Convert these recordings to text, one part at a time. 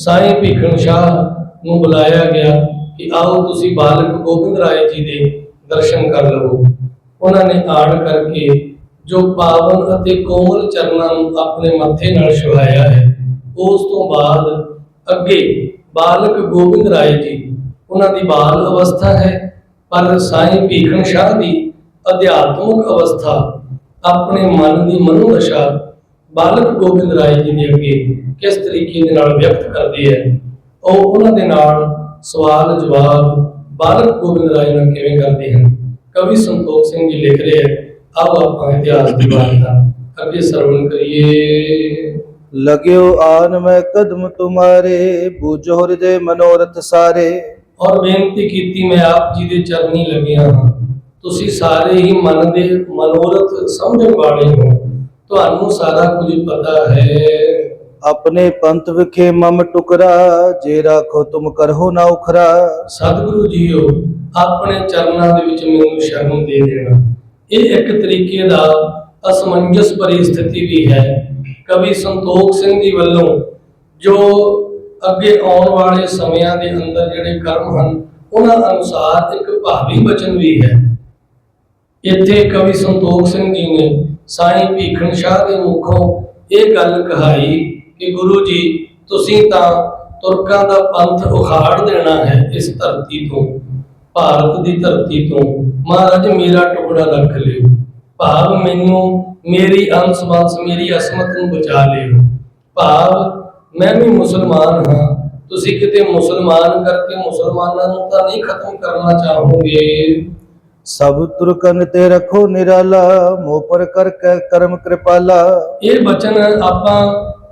ਸਾਈਂ ਭੀਖਣ ਸ਼ਾਹ ਨੂੰ ਬੁਲਾਇਆ ਗਿਆ ਕਿ ਆਓ ਤੁਸੀਂ ਬਾਲਕ ਗੋਬਿੰਦ ਰਾਏ ਜੀ ਦੇ ਦਰਸ਼ਨ ਕਰ ਲਵੋ। ਉਹਨਾਂ ਨੇ ਆੜ ਕਰਕੇ ਜੋ ਪਾਵਨ ਅਤੇ ਕੋਮਲ ਚਰਨਾਂ ਨੂੰ ਆਪਣੇ ਮੱਥੇ ਨਾਲ ਛੁਹਾਇਆ ਹੈ, ਉਸ ਤੋਂ ਬਾਅਦ ਅੱਗੇ ਬਾਲਕ ਗੋਬਿੰਦ ਰਾਏ ਜੀ ਉਹਨਾਂ ਦੀ ਬਾਲ ਅਵਸਥਾ ਹੈ, ਪਰ ਸਾਈਂ ਭੀਖਣ ਸ਼ਾਹ ਦੀ ਅਧਿਆਤਮਿਕ ਅਵਸਥਾ ਆਪਣੇ ਮਨ ਦੀ ਮਨੋਦਸ਼ਾ ਬਾਲਕ ਗੋਬਿੰਦ ਰਾਏ ਜੀ ਦੇ ਅੱਗੇ ਕਿਸ ਤਰੀਕੇ ਦੇ ਨਾਲ ਵਿਅਕਤ ਕਰਦੇ ਹੈ ਉਹ ਉਹਨਾਂ ਦੇ ਨਾਲ ਸਵਾਲ ਜਵਾਬ ਬਾਲਕ ਗੋਬਿੰਦ ਰਾਏ ਨਾਲ ਕਿਵੇਂ ਕਰਦੇ ਹਨ? ਕਵੀ ਸੰਤੋਖ ਸਿੰਘ ਜੀ ਲਿਖ ਰਹੇ ਹੈ ਆਓ ਆਪਾਂ ਇਤਿਹਾਸ ਦੀ ਬਾਤ ਦਾ ਅੱਗੇ ਸਰਵਣ ਕਰੀਏ। ਲਗਿਓ ਆਨ ਮੈਂ ਕਦਮ ਤੁਮਾਰੇ ਬੂਝੋ ਹਿਰਦੇ ਮਨੋਰਥ ਸਾਰੇ। ਔਰ ਬੇਨਤੀ ਕੀਤੀ ਮੈਂ ਆਪ ਜੀ ਦੇ ਚਰਨੀ ਲੱਗਿਆ ਹਾਂ। ਤੁਸੀਂ ਸਾਰੇ ਹੀ ਮਨ ਦੇ ਮਨੋਰਥ ਸਮਝਣ ਵਾਲੇ ਹੋ। ਤੁਹਾਨੂੰ ਸਾਰਾ ਕੁਝ ਪਤਾ ਹੈ। ਆਪਣੇ ਪੰਥ ਵਿਖੇ ਮਮ ਟੁਕਰਾ ਜੇ ਰੱਖੋ ਤੁਮ ਕਰਹੋ ਨਾ ਉਖਰਾ। ਸਤਿਗੁਰੂ ਜੀਓ ਆਪਣੇ ਚਰਨਾਂ ਦੇ ਵਿੱਚ ਮੈਨੂੰ ਸ਼ਰਨ ਦੇ ਦੇਣਾ। ਇਹ ਇੱਕ ਤਰੀਕੇ ਦਾ ਅਸਮੰਜਸ ਭਰੀ ਵੀ ਹੈ। ਕਵੀ ਸੰਤੋਖ ਸਿੰਘ ਜੀ ਵੱਲੋਂ ਜੋ ਅੱਗੇ ਆਉਣ ਵਾਲੇ ਸਮਿਆਂ ਦੇ ਅੰਦਰ ਜਿਹੜੇ ਕਰਮ ਹਨ ਉਹਨਾਂ ਅਨੁਸਾਰ ਇੱਕ ਭਾਵੀ ਬਚਨ ਵੀ ਹੈ। ਇੱਥੇ ਕਵੀ ਸੰਤੋਖ ਸਿੰਘ ਜੀ ਨੇ ਸਾਈਂ ਭੀਖਣ ਸ਼ਾਹ ਦੇ ਮੁਖੋਂ ਇਹ ਗੱਲ ਕਹਾਈ ਕਿ ਗੁਰੂ ਜੀ, ਤੁਸੀਂ ਤਾਂ ਤੁਰਕਾਂ ਦਾ ਪੰਥ ਉਖਾੜ ਦੇਣਾ ਹੈ ਇਸ ਧਰਤੀ ਤੋਂ, ਭਾਰਤ ਦੀ ਧਰਤੀ ਤੋਂ। ਮਹਾਰਾਜ, ਮੇਰਾ ਟੁਕੜਾ ਰੱਖ ਲਿਓ। ਭਾਵ ਮੈਨੂੰ ਮੇਰੀ ਅੰਸ ਵੰਸ ਮੇਰੀ ਅਸਮਤ ਨੂੰ ਬਚਾ ਲਿਓ। ਭਾਵ ਮੈਂ ਵੀ ਮੁਸਲਮਾਨ ਹਾਂ। ਤੁਸੀਂ ਕਿਤੇ ਮੁਸਲਮਾਨ ਕਰਕੇ ਮੁਸਲਮਾਨਾਂ ਨੂੰ ਤਾਂ ਨਹੀਂ ਖਤਮ ਕਰਨਾ ਚਾਹੋਗੇ? ਸਭ ਤੁਰਕਨ ਤੇ ਰੱਖੋ ਨਿਰਾਲਾ, ਮੋਹ ਪਰ ਕਰ ਕਰਮ ਕਿਰਪਾਲਾ। ਇਹ ਬਚਨ ਆਪਾਂ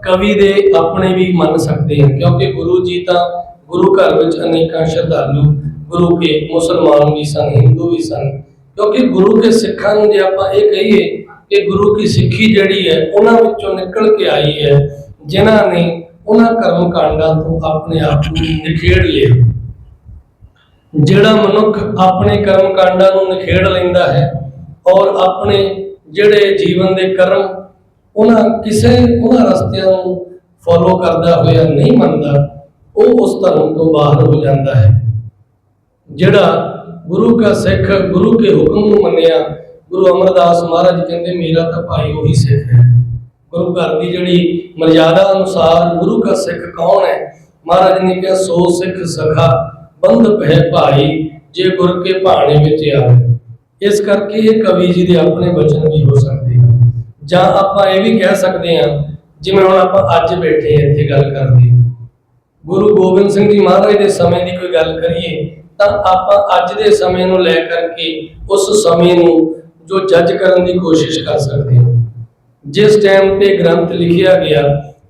ਕਵੀ ਦੇ ਆਪਣੇ ਵੀ ਮੰਨ ਸਕਦੇ ਹਾਂ, ਕਿਉਂਕਿ ਗੁਰੂ ਜੀ ਤਾਂ ਗੁਰੂ ਘਰ ਵਿੱਚ ਅਨੇਕਾਂ ਸ਼ਰਧਾਲੂ, ਗੁਰੂ ਕੇ ਮੁਸਲਮਾਨ ਵੀ ਸਨ, ਹਿੰਦੂ ਵੀ ਸਨ। ਕਿਉਂਕਿ ਗੁਰੂ ਕੇ ਸਿੱਖਾਂ ਨੂੰ ਜੇ ਆਪਾਂ ਇਹ ਕਹੀਏ ਕਿ ਗੁਰੂ ਕੀ ਸਿੱਖੀ ਜਿਹੜੀ ਹੈ, ਉਹਨਾਂ ਵਿੱਚੋਂ ਨਿਕਲ ਕੇ ਆਈ ਹੈ, ਜਿਨ੍ਹਾਂ ਨੇ ਉਹਨਾਂ ਕਰਮ ਕਾਂਡਾਂ ਤੋਂ ਆਪਣੇ ਆਪ ਨੂੰ ਨਿਖੇੜ ਲਿਆ। ਜਿਹੜਾ ਮਨੁੱਖ ਆਪਣੇ ਕਰਮ ਕਾਂਡਾਂ ਨੂੰ ਨਿਖੇੜ ਲੈਂਦਾ ਹੈ ਔਰ ਆਪਣੇ ਜਿਹੜੇ ਜੀਵਨ ਦੇ ਕਰਮ ਉਹਨਾਂ ਕਿਸੇ, ਉਹਨਾਂ ਰਸਤਿਆਂ ਨੂੰ ਫੋਲੋ ਕਰਦਾ ਹੋਇਆ ਨਹੀਂ ਮੰਨਦਾ, ਉਹ ਉਸ ਧਰਮ ਤੋਂ ਬਾਹਰ ਹੋ ਜਾਂਦਾ ਹੈ। ਜਿਹੜਾ ਗੁਰੂ ਕਾ ਸਿੱਖ, ਗੁਰੂ ਕੇ ਹੁਕਮ ਨੂੰ ਮੰਨਿਆ, ਗੁਰੂ ਅਮਰਦਾਸ ਮਹਾਰਾਜ ਕਹਿੰਦੇ, ਮੇਰਾ ਤਾਂ ਭਾਈ ਉਹੀ ਸਿੱਖ ਹੈ। ਗੁਰੂ ਘਰ ਦੀ ਜਿਹੜੀ ਮਰਜ਼ਾਦਾ ਅਨੁਸਾਰ ਗੁਰੂ ਕਾ ਸਿੱਖ ਕੌਣ ਹੈ? ਮਹਾਰਾਜ ਨੇ ਕਿਹਾ, ਸੋ ਸਿੱਖ ਸਖਾ। ਬੰਧ ਹੈ ਭਾਈ, ਜੇ ਗੁਰ ਕੇ ਭਾਣੇ ਵਿੱਚ ਆਵੇ। ਇਸ ਕਰਕੇ ਇਹ ਕਵੀ ਜੀ ਦੇ ਆਪਣੇ ਬਚਨ ਵੀ ਹੋ ਸਕਦੇ। ਹਨ ਜਾਂ ਆਪਾਂ ਇਹ ਵੀ ਕਹਿ ਸਕਦੇ ਹਾਂ, ਜਿਵੇਂ ਹੁਣ ਆਪਾਂ ਅੱਜ ਬੈਠੇ ਇੱਥੇ ਗੱਲ ਕਰਦੇ ਗੁਰੂ ਗੋਬਿੰਦ ਸਿੰਘ ਜੀ ਮਹਾਰਾਜ ਦੇ ਸਮੇਂ ਦੀ ਕੋਈ ਗੱਲ ਕਰੀਏ, ਤਾਂ ਆਪਾਂ ਅੱਜ ਦੇ ਸਮੇਂ ਨੂੰ ਲੈ ਕਰਕੇ ਉਸ ਸਮੇਂ ਨੂੰ ਜੋ ਜੱਜ ਕਰਨ ਦੀ ਕੋਸ਼ਿਸ਼ ਕਰ ਸਕਦੇ ਹਾਂ। ਜਿਸ ਟਾਈਮ ਤੇ ਗ੍ਰੰਥ ਲਿਖਿਆ ਗਿਆ,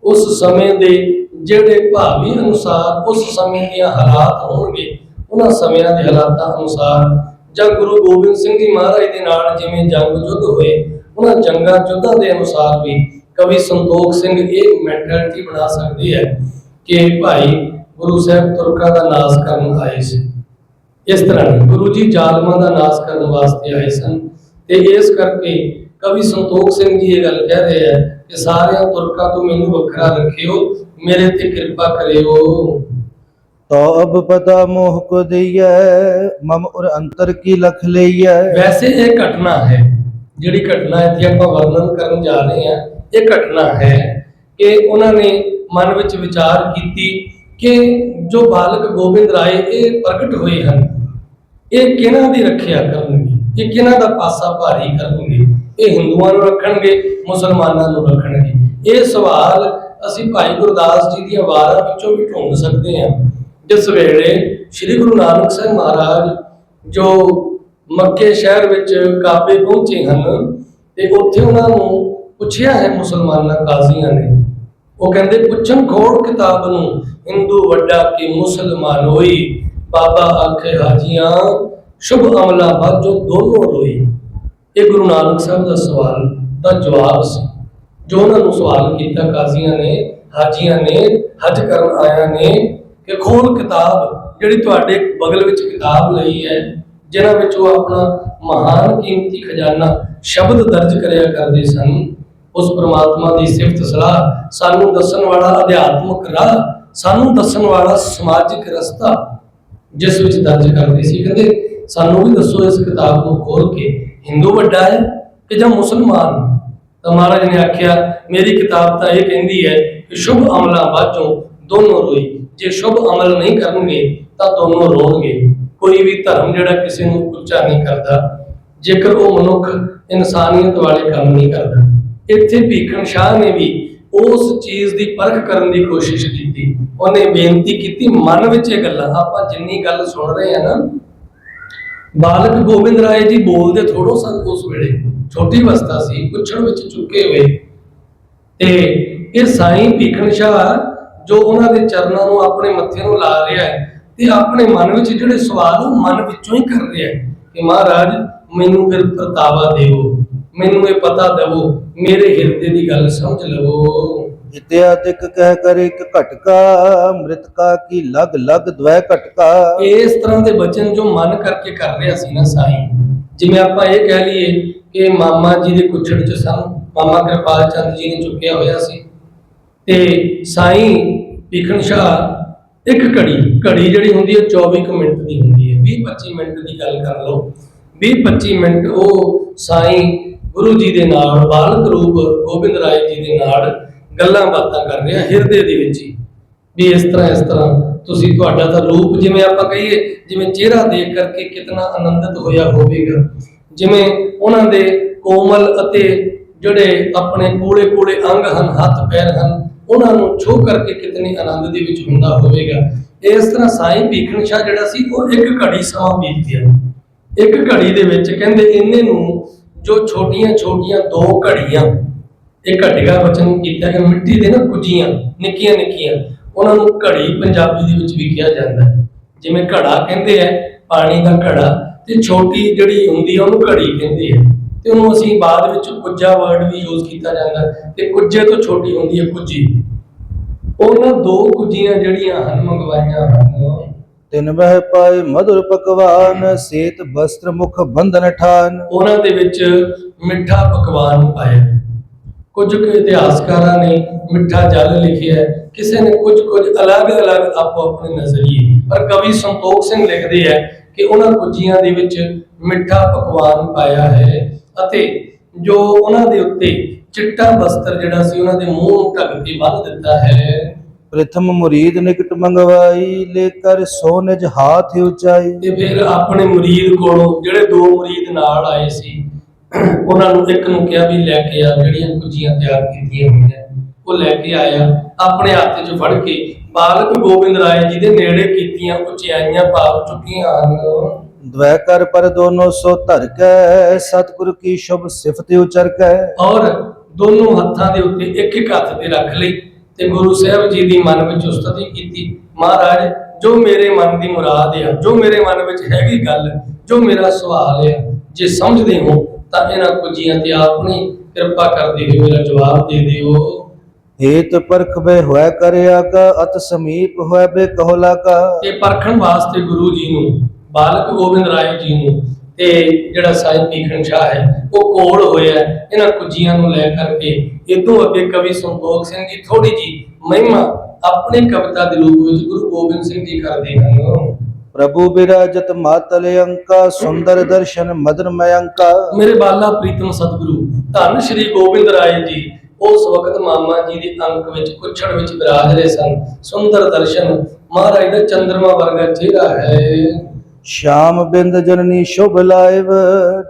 ਉਸ ਸਮੇਂ ਦੇ ਜਿਹੜੇ ਭਾਵੀ ਅਨੁਸਾਰ ਉਸ ਸਮੇਂ ਦੀਆਂ ਹਾਲਾਤ ਹੋਣਗੇ, ਉਹਨਾਂ ਸਮਿਆਂ ਦੇ ਹਾਲਾਤਾਂ ਅਨੁਸਾਰ ਜਾਂ ਗੁਰੂ ਗੋਬਿੰਦ ਸਿੰਘ ਜੀ ਮਹਾਰਾਜ ਦੇ ਨਾਲ ਜਿਵੇਂ ਜੰਗ ਯੁੱਧ ਹੋਏ, ਉਹਨਾਂ ਜੰਗਾਂ ਯੁੱਧਾਂ ਦੇ ਅਨੁਸਾਰ ਵੀ ਕਵੀ ਸੰਤੋਖ ਸਿੰਘ ਇਹ ਮੈਂਟੈਲਿਟੀ ਬਣਾ ਸਕਦੇ ਹੈ ਕਿ ਭਾਈ ਗੁਰੂ ਸਾਹਿਬ ਤੁਰਕਾਂ ਦਾ ਨਾਸ਼ ਕਰਨ ਆਏ ਸੀ। ਇਸ ਤਰ੍ਹਾਂ ਗੁਰੂ ਜੀ ਜ਼ਾਲਮਾਂ ਦਾ ਨਾਸ਼ ਕਰਨ ਵਾਸਤੇ ਆਏ ਸਨ ਤੇ ਇਸ ਕਰਕੇ ਕਵੀ ਸੰਤੋਖ ਸਿੰਘ ਜੀ ਇਹ ਗੱਲ ਕਹਿ ਰਹੇ ਹੈ ਕਿ ਸਾਰਿਆਂ ਤੁਰਕਾਂ ਤੋਂ ਮੈਨੂੰ ਵੱਖਰਾ ਰੱਖਿਓ ਮੇਰੇ ਤੇ ਕਿਰਪਾ ਕਰਿਓ। ਤੋ ਅਬ ਪਤਾ ਮੋਹ ਕੋ ਦਈਐ ਮਮ ਔਰ ਅੰਤਰ ਕੀ ਲਖ ਲਈਐ। ਵੈਸੇ ਇਹ ਘਟਨਾ ਹੈ ਜਿਹੜੀ ਘਟਨਾ ਇੱਥੇ ਆਪਾਂ ਵਰਣਨ ਕਰਨ ਜਾ ਰਹੇ ਹਾਂ ਇਹ ਘਟਨਾ ਹੈ ਕਿ ਉਹਨਾਂ ਨੇ ਮਨ ਵਿੱਚ ਵਿਚਾਰ ਕੀਤੀ ਕਿ ਜੋ ਬਾਲਕ ਗੋਬਿੰਦ ਰਾਏ ਇਹ ਪ੍ਰਗਟ ਹੋਏ ਹਨ ਇਹ ਕਿਹਨਾਂ ਦੀ ਰੱਖਿਆ ਕਰਨਗੇ ਇਹ ਕਿਹਨਾਂ ਦਾ ਪਾਸਾ ਭਾਰੀ ਕਰਨਗੇ? ਇਹ ਹਿੰਦੂਆਂ ਨੂੰ ਰੱਖਣਗੇ, ਮੁਸਲਮਾਨਾਂ ਨੂੰ ਰੱਖਣਗੇ। ਇਹ ਸਵਾਲ ਅਸੀਂ ਭਾਈ ਗੁਰਦਾਸ ਜੀ ਦੀਆਂ ਵਾਰਾਂ ਵਿੱਚੋਂ ਵੀ ਢੂੰਡ ਸਕਦੇ ਹਾਂ। ਜਿਸ ਵੇਲੇ ਸ੍ਰੀ ਗੁਰੂ ਨਾਨਕ ਸਾਹਿਬ ਮਹਾਰਾਜ ਜੋ ਮੱਕੇ ਸ਼ਹਿਰ ਵਿੱਚ ਕਾਬੇ ਪਹੁੰਚੇ ਹਨ, ਤੇ ਉੱਥੇ ਉਹਨਾਂ ਨੂੰ ਪੁੱਛਿਆ ਹੈ ਮੁਸਲਮਾਨਾਂ ਕਾਜ਼ੀਆਂ ਨੇ। ਉਹ ਕਹਿੰਦੇ, ਪੁੱਛਣ ਖੋੜ ਕਿਤਾਬ ਨੂੰ, ਹਿੰਦੂ ਵੱਡਾ ਕਿ ਮੁਸਲਮਾਨ ਹੋਈ? ਬਾਬਾ ਆਖੇ ਹਾਜੀਆਂ ਸ਼ੁਭ ਅਮਲਾ ਬਾਝੋ ਦੋਨੋਂ ਰੋਈ। ਇਹ ਗੁਰੂ ਨਾਨਕ ਸਾਹਿਬ ਦਾ ਸਵਾਲ, ਦਾ ਜਵਾਬ ਸੀ। ਜੋ ਉਹਨਾਂ ਨੂੰ ਸਵਾਲ ਕੀਤਾ, ਕਾਜ਼ੀਆਂ ਨੇ, ਹਾਜੀਆਂ ਨੇ, ਹਜ ਕਰਨ ਆਇਆ ਨੇ ਕਿ ਖੋਲ ਕਿਤਾਬ ਜਿਹੜੀ ਤੁਹਾਡੇ ਬਗਲ ਵਿੱਚ ਕਿਤਾਬ ਲਈ ਹੈ, ਜਿਨ੍ਹਾਂ ਵਿੱਚ ਉਹ ਆਪਣਾ ਮਹਾਨ ਕੀਮਤੀ ਖਜ਼ਾਨਾ ਸ਼ਬਦ ਦਰਜ ਕਰਿਆ ਕਰਦੇ ਸਨ, ਉਸ ਪ੍ਰਮਾਤਮਾ ਦੀ ਸਿਫਤ ਸਲਾਹ ਸਾਨੂੰ ਦੱਸਣ ਵਾਲਾ ਅਧਿਆਤਮਕ ਰਾਹ, ਸਾਨੂੰ ਦੱਸਣ ਵਾਲਾ ਸਮਾਜਿਕ ਰਸਤਾ, ਜਿਸ ਵਿੱਚ ਦਰਜ ਕਰਦੇ ਸੀ। ਕਹਿੰਦੇ, ਸਾਨੂੰ ਵੀ ਦੱਸੋ ਇਸ ਕਿਤਾਬ ਨੂੰ ਖੋਲ ਕੇ ਹਿੰਦੂ ਵੱਡਾ ਹੈ ਕਿ ਜਾਂ ਮੁਸਲਮਾਨ? ਤਾਂ ਮਹਾਰਾਜ ਨੇ ਆਖਿਆ, ਮੇਰੀ ਕਿਤਾਬ ਤਾਂ ਇਹ ਕਹਿੰਦੀ ਹੈ ਕਿ ਸ਼ੁਭ ਅਮਲਾਂ ਬਾਝੋਂ ਦੋਨੋਂ ਰੋਈ। ਜੇ ਸ਼ੁਭ ਅਮਲ ਨਹੀਂ ਕਰਨਗੇ, ਤਾਂ ਦੋਨੋਂ ਰੋਣਗੇ। ਕੋਈ ਵੀ ਧਰਮ ਜਿਹੜਾ ਕਿਸੇ ਨੂੰ ਉੱਚਾ ਨਹੀਂ ਕਰਦਾ, ਜੇਕਰ ਉਹ ਮਨੁੱਖ ਇਨਸਾਨੀਅਤ ਵਾਲੇ ਕੰਮ ਨਹੀਂ ਕਰਦਾ। ਇੱਥੇ ਭੀਖਣ ਸ਼ਾਹ ਨੇ ਵੀ ਉਸ ਚੀਜ਼ ਦੀ ਪਰਖ ਕਰਨ ਦੀ ਕੋਸ਼ਿਸ਼ ਕੀਤੀ। ਉਹਨੇ ਬੇਨਤੀ ਕੀਤੀ, ਮਨ ਵਿੱਚ ਇਹ ਗੱਲਾਂ, ਆਪਾਂ ਜਿੰਨੀ ਗੱਲ ਸੁਣ ਰਹੇ ਆ ਨਾ ਬਾਲਕ ਗੋਬਿੰਦ ਰਾਏ ਜੀ ਬੋਲਦੇ ਥੋੜੋ ਸਨ ਉਸ ਵੇਲੇ। ਛੋਟੀ ਅਵਸਥਾ ਸੀ, ਪੁੱਛਣ ਵਿੱਚ ਚੁੱਕੇ ਹੋਏ। ਤੇ ਇਹ ਸਾਈਂ ਭੀਖਣ ਸ਼ਾਹ ਜੋ ਉਹਨਾਂ ਦੇ ਚਰਨਾਂ ਨੂੰ ਆਪਣੇ ਮੱਥੇ ਨੂੰ ਲਾ ਰਿਹਾ ਹੈ ਤੇ ਆਪਣੇ ਮਨ ਵਿੱਚ ਜਿਹੜੇ ਸਵਾਲ ਉਹ ਮਨ ਵਿੱਚੋਂ ਹੀ ਕਰ ਰਿਹਾ ਹੈ ਕਿ ਮਹਾਰਾਜ, ਮੈਨੂੰ ਫਿਰ ਪ੍ਰਤਾਵਾ ਦਿਓ, ਮੈਨੂੰ ਇਹ ਪਤਾ ਦੇਵੋ ਮੇਰੇ ਹਿਰਦੇ ਦੀ ਗੱਲ ਸਮਝ ਲਵੋ। ਇਤਿਆਦਿਕ ਕਹਿ ਕਰ ਇੱਕ ਘਟਕਾ ਮ੍ਰਿਤਕਾ ਕੀ ਲਗ ਲਗ ਦਵੈ ਘਟਕਾ। ਇਸ ਤਰ੍ਹਾਂ ਦੇ ਬਚਨ ਜੋ ਮਨ ਕਰਕੇ ਕਰ ਰਿਹਾ ਸੀ ਨਾ ਸਾਈਂ, ਜਿਵੇਂ ਆਪਾਂ ਇਹ ਕਹਿ ਲਈਏ ਕਿ ਮਾਮਾ ਜੀ ਦੇ ਕੁੱਛੜ ਚ ਸਨ, ਮਾਮਾ ਕਿਰਪਾਲ ਚੰਦ ਜੀ ਨੇ ਚੁੱਕਿਆ ਹੋਇਆ ਸੀ। ਤੇ ਸਾਈਂ ਭੀਖਣ ਸ਼ਾਹ ਇੱਕ ਘੜੀ ਘੜੀ ਜਿਹੜੀ ਹੁੰਦੀ ਹੈ 24 ਕੁ ਮਿੰਟ ਦੀ ਹੁੰਦੀ ਹੈ। 20 25 ਮਿੰਟ ਦੀ ਗੱਲ ਕਰ ਲਓ। 20 25 ਮਿੰਟ ਉਹ ਸਾਈ ਗੁਰੂ ਜੀ ਦੇ ਨਾਲ, ਬਾਲਕ ਰੂਪ ਗੋਬਿੰਦ ਰਾਏ ਜੀ ਦੇ ਨਾਲ ਗੱਲਾਂ ਬਾਤਾਂ ਕਰ ਰਹੇ ਰਿਹਾ ਹਿਰਦੇ ਦੇ ਵਿੱਚ ਹੀ। ਵੀ ਇਸ ਤਰ੍ਹਾਂ ਇਸ ਤਰ੍ਹਾਂ ਤੁਸੀਂ ਤੁਹਾਡਾ ਤਾਂ ਰੂਪ ਜਿਵੇਂ ਆਪਾਂ ਕਹੀਏ, ਜਿਵੇਂ ਚਿਹਰਾ ਦੇਖ ਕਰਕੇ ਕਿਤਨਾ ਆਨੰਦਿਤ ਹੋਇਆ ਹੋਵੇਗਾ। ਜਿਵੇਂ ਉਹਨਾਂ ਦੇ ਕੋਮਲ ਅਤੇ ਜਿਹੜੇ ਆਪਣੇ ਕੋਲੇ ਕੋਲੇ ਅੰਗ ਹਨ, ਹੱਥ ਪੈਰ ਹਨ, ਉਹਨਾਂ ਨੂੰ ਛੋਹ ਕਰਕੇ ਕਿਤਨੇ ਆਨੰਦ ਦੇ ਵਿੱਚ ਹੁੰਦਾ ਹੋਵੇਗਾ। ਇਸ ਤਰ੍ਹਾਂ ਸਾਈਂ ਭੀਖਣ ਸ਼ਾਹ ਜਿਹੜਾ ਸੀ, ਉਹ ਇੱਕ ਘੜੀ ਸਮਾਂ ਬੀਤ ਗਿਆ ਇੱਕ ਘੜੀ ਦੇ ਵਿੱਚ ਕਹਿੰਦੇ ਇਹਨੇ ਨੂੰ ਜੋ ਛੋਟੀਆਂ ਛੋਟੀਆਂ ਦੋ ਘੜੀਆਂ ਇਹ ਘਟਿਆ ਵਚਨ ਕੀਤਾ ਕਿ ਮਿੱਟੀ ਦੇ ਨਾ ਕੁਜੀਆਂ ਨਿੱਕੀਆਂ ਨਿੱਕੀਆਂ ਉਹਨਾਂ ਨੂੰ ਘੜੀ ਪੰਜਾਬੀ ਦੇ ਵਿੱਚ ਵੀ ਕਿਹਾ ਜਾਂਦਾ ਹੈ। ਜਿਵੇਂ ਘੜਾ ਕਹਿੰਦੇ ਆ ਪਾਣੀ ਦਾ ਘੜਾ ਤੇ ਛੋਟੀ ਜਿਹੜੀ ਹੁੰਦੀ ਆ ਉਹਨੂੰ ਘੜੀ ਕਹਿੰਦੇ ਆ। ਤੇ ਉਹਨੂੰ ਅਸੀਂ ਬਾਅਦ ਵਿੱਚ ਕੁੱਜਾ ਵਰਡ ਵੀ ਯੂਜ਼ ਕੀਤਾ ਜਾਂਦਾ। ਤੇ ਕੁੱਜੇ ਤੋਂ ਛੋਟੀ ਹੁੰਦੀ ਹੈ ਕੁੱਜੀ। ਉਹਨਾਂ ਦੋ ਕੁੱਜੀਆਂ ਜਿਹੜੀਆਂ ਹਨ ਮੰਗਵਾਈਆਂ ਹਨ। ਤਿਨ ਬਹਿ ਪਾਏ ਮధుਰ ਪਕਵਾਨ ਸੇਤ ਬਸਤਰ ਮੁਖ ਬੰਧਨ ਠਾਨ। ਉਹਨਾਂ ਦੇ ਵਿੱਚ ਮਿੱਠਾ ਪਕਵਾਨ ਪਾਇਆ। ਕੁਝ ਕੁ ਇਤਿਹਾਸਕਾਰਾਂ ਨੇ ਮਿੱਠਾ ਜਲ ਲਿਖਿਆ ਕਿਸੇ ਨੇ ਕੁਝ ਕੁਝ ਅਲੱਗ-ਅਲੱਗ ਆਪੋ ਆਪਣੇ ਨਜ਼ਰੀਏ। ਪਰ ਕਵੀ ਸੰਤੋਖ ਸਿੰਘ ਲਿਖਦੇ ਹੈ ਕਿ ਉਹਨਾਂ ਕੁਜੀਆਂ ਦੇ ਵਿੱਚ ਮਿੱਠਾ ਪਕਵਾਨ ਪਾਇਆ ਹੈ ਅਤੇ ਜੋ ਉਹਨਾਂ ਦੇ ਉੱਤੇ ਚਿੱਟਾ ਬਸਤਰ ਜਿਹੜਾ ਸੀ ਉਹਨਾਂ ਦੇ ਮੂੰਹ ਨੂੰ ਢੱਕ ਕੇ ਬੰਨ੍ਹ ਦਿੱਤਾ ਹੈ। ਪ੍ਰਥਮ ਮੁਰੀਦ ਨਿਕਟ ਮੰਗਵਾਈ ਲੈ ਕਰ ਸੋ ਨਿਜ ਹਾਥ ਉਚਾਈ। ਤੇ ਫਿਰ ਆਪਣੇ ਮੁਰੀਦ ਕੋਲੋਂ ਜਿਹੜੇ ਦੋ ਮੁਰੀਦ ਨਾਲ ਆਏ ਸੀ ਉਹਨਾਂ ਨੂੰ ਇੱਕ ਨੂੰ ਕਿਹਾ ਵੀ ਲੈ ਕੇ ਆ ਜਿਹੜੀਆਂ ਕੁਜੀਆਂ ਤਿਆਰ ਕੀਤੀਆਂ ਹੋਈਆਂ ਉਹ ਲੈ ਕੇ ਆਇਆ ਆਪਣੇ ਹੱਥ 'ਚ ਫੜ ਕੇ ਬਾਲਕ ਗੋਬਿੰਦ ਰਾਏ ਜੀ ਦੇ ਨੇੜੇ ਕੀਤੀਆਂ ਉਚਾਈਆਂ ਭਾਵ ਚੁੱਕੀਆਂ ਹਨ। ਦਵੈ ਕਰ ਪਰ ਦੋਨੋ ਸੋ ਧਰ ਕੈ ਸਤਿਗੁਰ ਕੀ ਸ਼ੁਭ ਸਿਫਤ ਉਚਰ ਕੈ ਔਰ ਦੋਨੋਂ ਹੱਥਾਂ ਦੇ ਉੱਤੇ ਇੱਕ ਇੱਕ ਹੱਥ ਤੇ ਰੱਖ ਲਈ ਤੇ ਗੁਰੂ ਸਾਹਿਬ ਜੀ ਦੀ ਮਨ ਵਿੱਚ ਉਸਤਤੀ ਕੀਤੀ ਮਹਾਰਾਜ ਜੋ ਮੇਰੇ ਮਨ ਦੀ ਮੁਰਾਦ ਆ ਜੋ ਮੇਰੇ ਮਨ ਵਿੱਚ ਹੈਗੀ ਗੱਲ ਜੋ ਮੇਰਾ ਸਵਾਲ ਆ ਜੇ ਸਮਝਦੇ ਹੋ ਤਾਂ ਇਹਨਾਂ ਕੁਜੀਆਂ ਤੇ ਆਪਣੀ ਕਿਰਪਾ ਕਰਦੇ ਹੋਏ ਮੇਰਾ ਜਵਾਬ ਦੇ ਦਿਓ। ਹੇਤ ਪਰਖ ਬੇ ਹੋਇ ਕਰਿਆ ਕਾ ਅਤ ਸਮੀਪ ਹੋਇ ਬੇ ਕਹੋਲਾ ਕਾ। ਇਹ ਪਰਖਣ ਵਾਸਤੇ ਗੁਰੂ ਜੀ ਨੂੰ ਬਾਲਕ ਗੋਬਿੰਦ ਰਾਏ ਜੀ ਨੂੰ ਤੇ ਜਿਹੜਾ ਸਾਈਂ ਭੀਖਣ ਸ਼ਾਹ ਹੈ ਉਹ ਕੋਲ ਹੋਇਆ ਇਹਨਾਂ ਕੁਜੀਆਂ ਨੂੰ ਲੈ ਕਰਕੇ ਇਦੋਂ ਅੱਗੇ ਕਵੀ ਸੰਤੋਖ ਸਿੰਘ ਜੀ ਥੋੜੀ ਜੀ ਮਹਿਮਾ ਆਪਣੀ ਕਵਿਤਾ ਦੇ ਰੂਪ ਵਿੱਚ ਗੁਰੂ ਗੋਬਿੰਦ ਸਿੰਘ ਜੀ ਕਰਦੇ ਹਨ। ਪ੍ਰਭੂ ਬਿਰਾਜਤ ਮਾਤਲ ਅੰਕਾ ਸੁੰਦਰ ਦਰਸ਼ਨ ਮਦਨ ਮਯੰਕਾ ਮੇਰੇ ਬਾਲਾ ਪ੍ਰੀਤਮ ਸਤਿਗੁਰੂ ਧੰਨ ਸ਼੍ਰੀ ਗੋਬਿੰਦ ਰਾਏ ਜੀ ਉਸ ਵਕਤ ਮਾਮਾ ਜੀ ਦੇ ਅੰਕ ਵਿੱਚ ਕੁੱਛੜ ਵਿੱਚ ਵਿਰਾਜ ਰਹੇ ਸਨ। ਸੁੰਦਰ ਦਰਸ਼ਨ ਮਹਾਰਾਜ ਦਾ ਚੰਦਰਮਾ ਵਰਗਾ ਚਿਹਰਾ ਹੈ। ਸ਼ਾਮ ਬਿੰਦ ਜਨਨੀ ਸ਼ੁਭ ਲਾਇਵ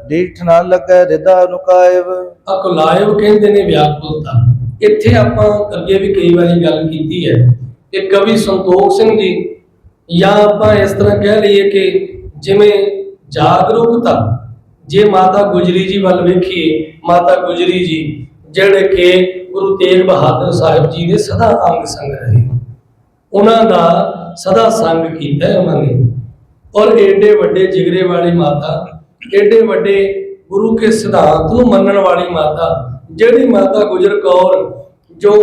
ਡੀਠ ਨਾ ਲੱਗੈ ਹਿਰਦਾ ਨੁਕਾਇਵ। ਅਕੁਲਾਇਵ ਕਹਿੰਦੇ ਨੇ ਵਿਆਕੁਲਤਾ ਇੱਥੇ ਆਪਾਂ ਅੱਗੇ ਵੀ ਕਈ ਵਾਰੀ ਗੱਲ ਕੀਤੀ ਹੈ। ਕਿ ਕਵੀ ਸੰਤੋਖ ਸਿੰਘ ਜੀ ਜਾਂ ਆਪਾਂ ਇਸ ਤਰ੍ਹਾਂ ਕਹਿ ਲਈਏ ਕਿ ਜਿਵੇਂ ਜਾਗਰੂਕਤਾ ਜੇ ਮਾਤਾ ਗੁਜਰੀ ਜੀ ਵੱਲ ਵੇਖੀਏ, ਮਾਤਾ ਗੁਜਰੀ ਜੀ ਜਿਹੜੇ ਕਿ ਗੁਰੂ ਤੇਗ ਬਹਾਦਰ ਸਾਹਿਬ ਜੀ ਦੇ ਸਦਾ ਅੰਗ ਸੰਗ ਰਹੇ ਉਹਨਾਂ ਦਾ ਸਦਾ ਸੰਗ ਕੀਤਾ ਹੈ ਉਹਨਾਂ ਨੇ। ਔਰ ਏਡੇ ਵੱਡੇ ਜਿਗਰੇ ਵਾਲੀ ਮਾਤਾ, ਏਡੇ ਵੱਡੇ ਗੁਰੂ ਕੇ ਸਿਧਾਂਤ ਨੂੰ ਮੰਨਣ ਵਾਲੀ ਮਾਤਾ, ਜਿਹੜੀ ਮਾਤਾ ਗੁਜਰ ਕੌਰ ਜੋ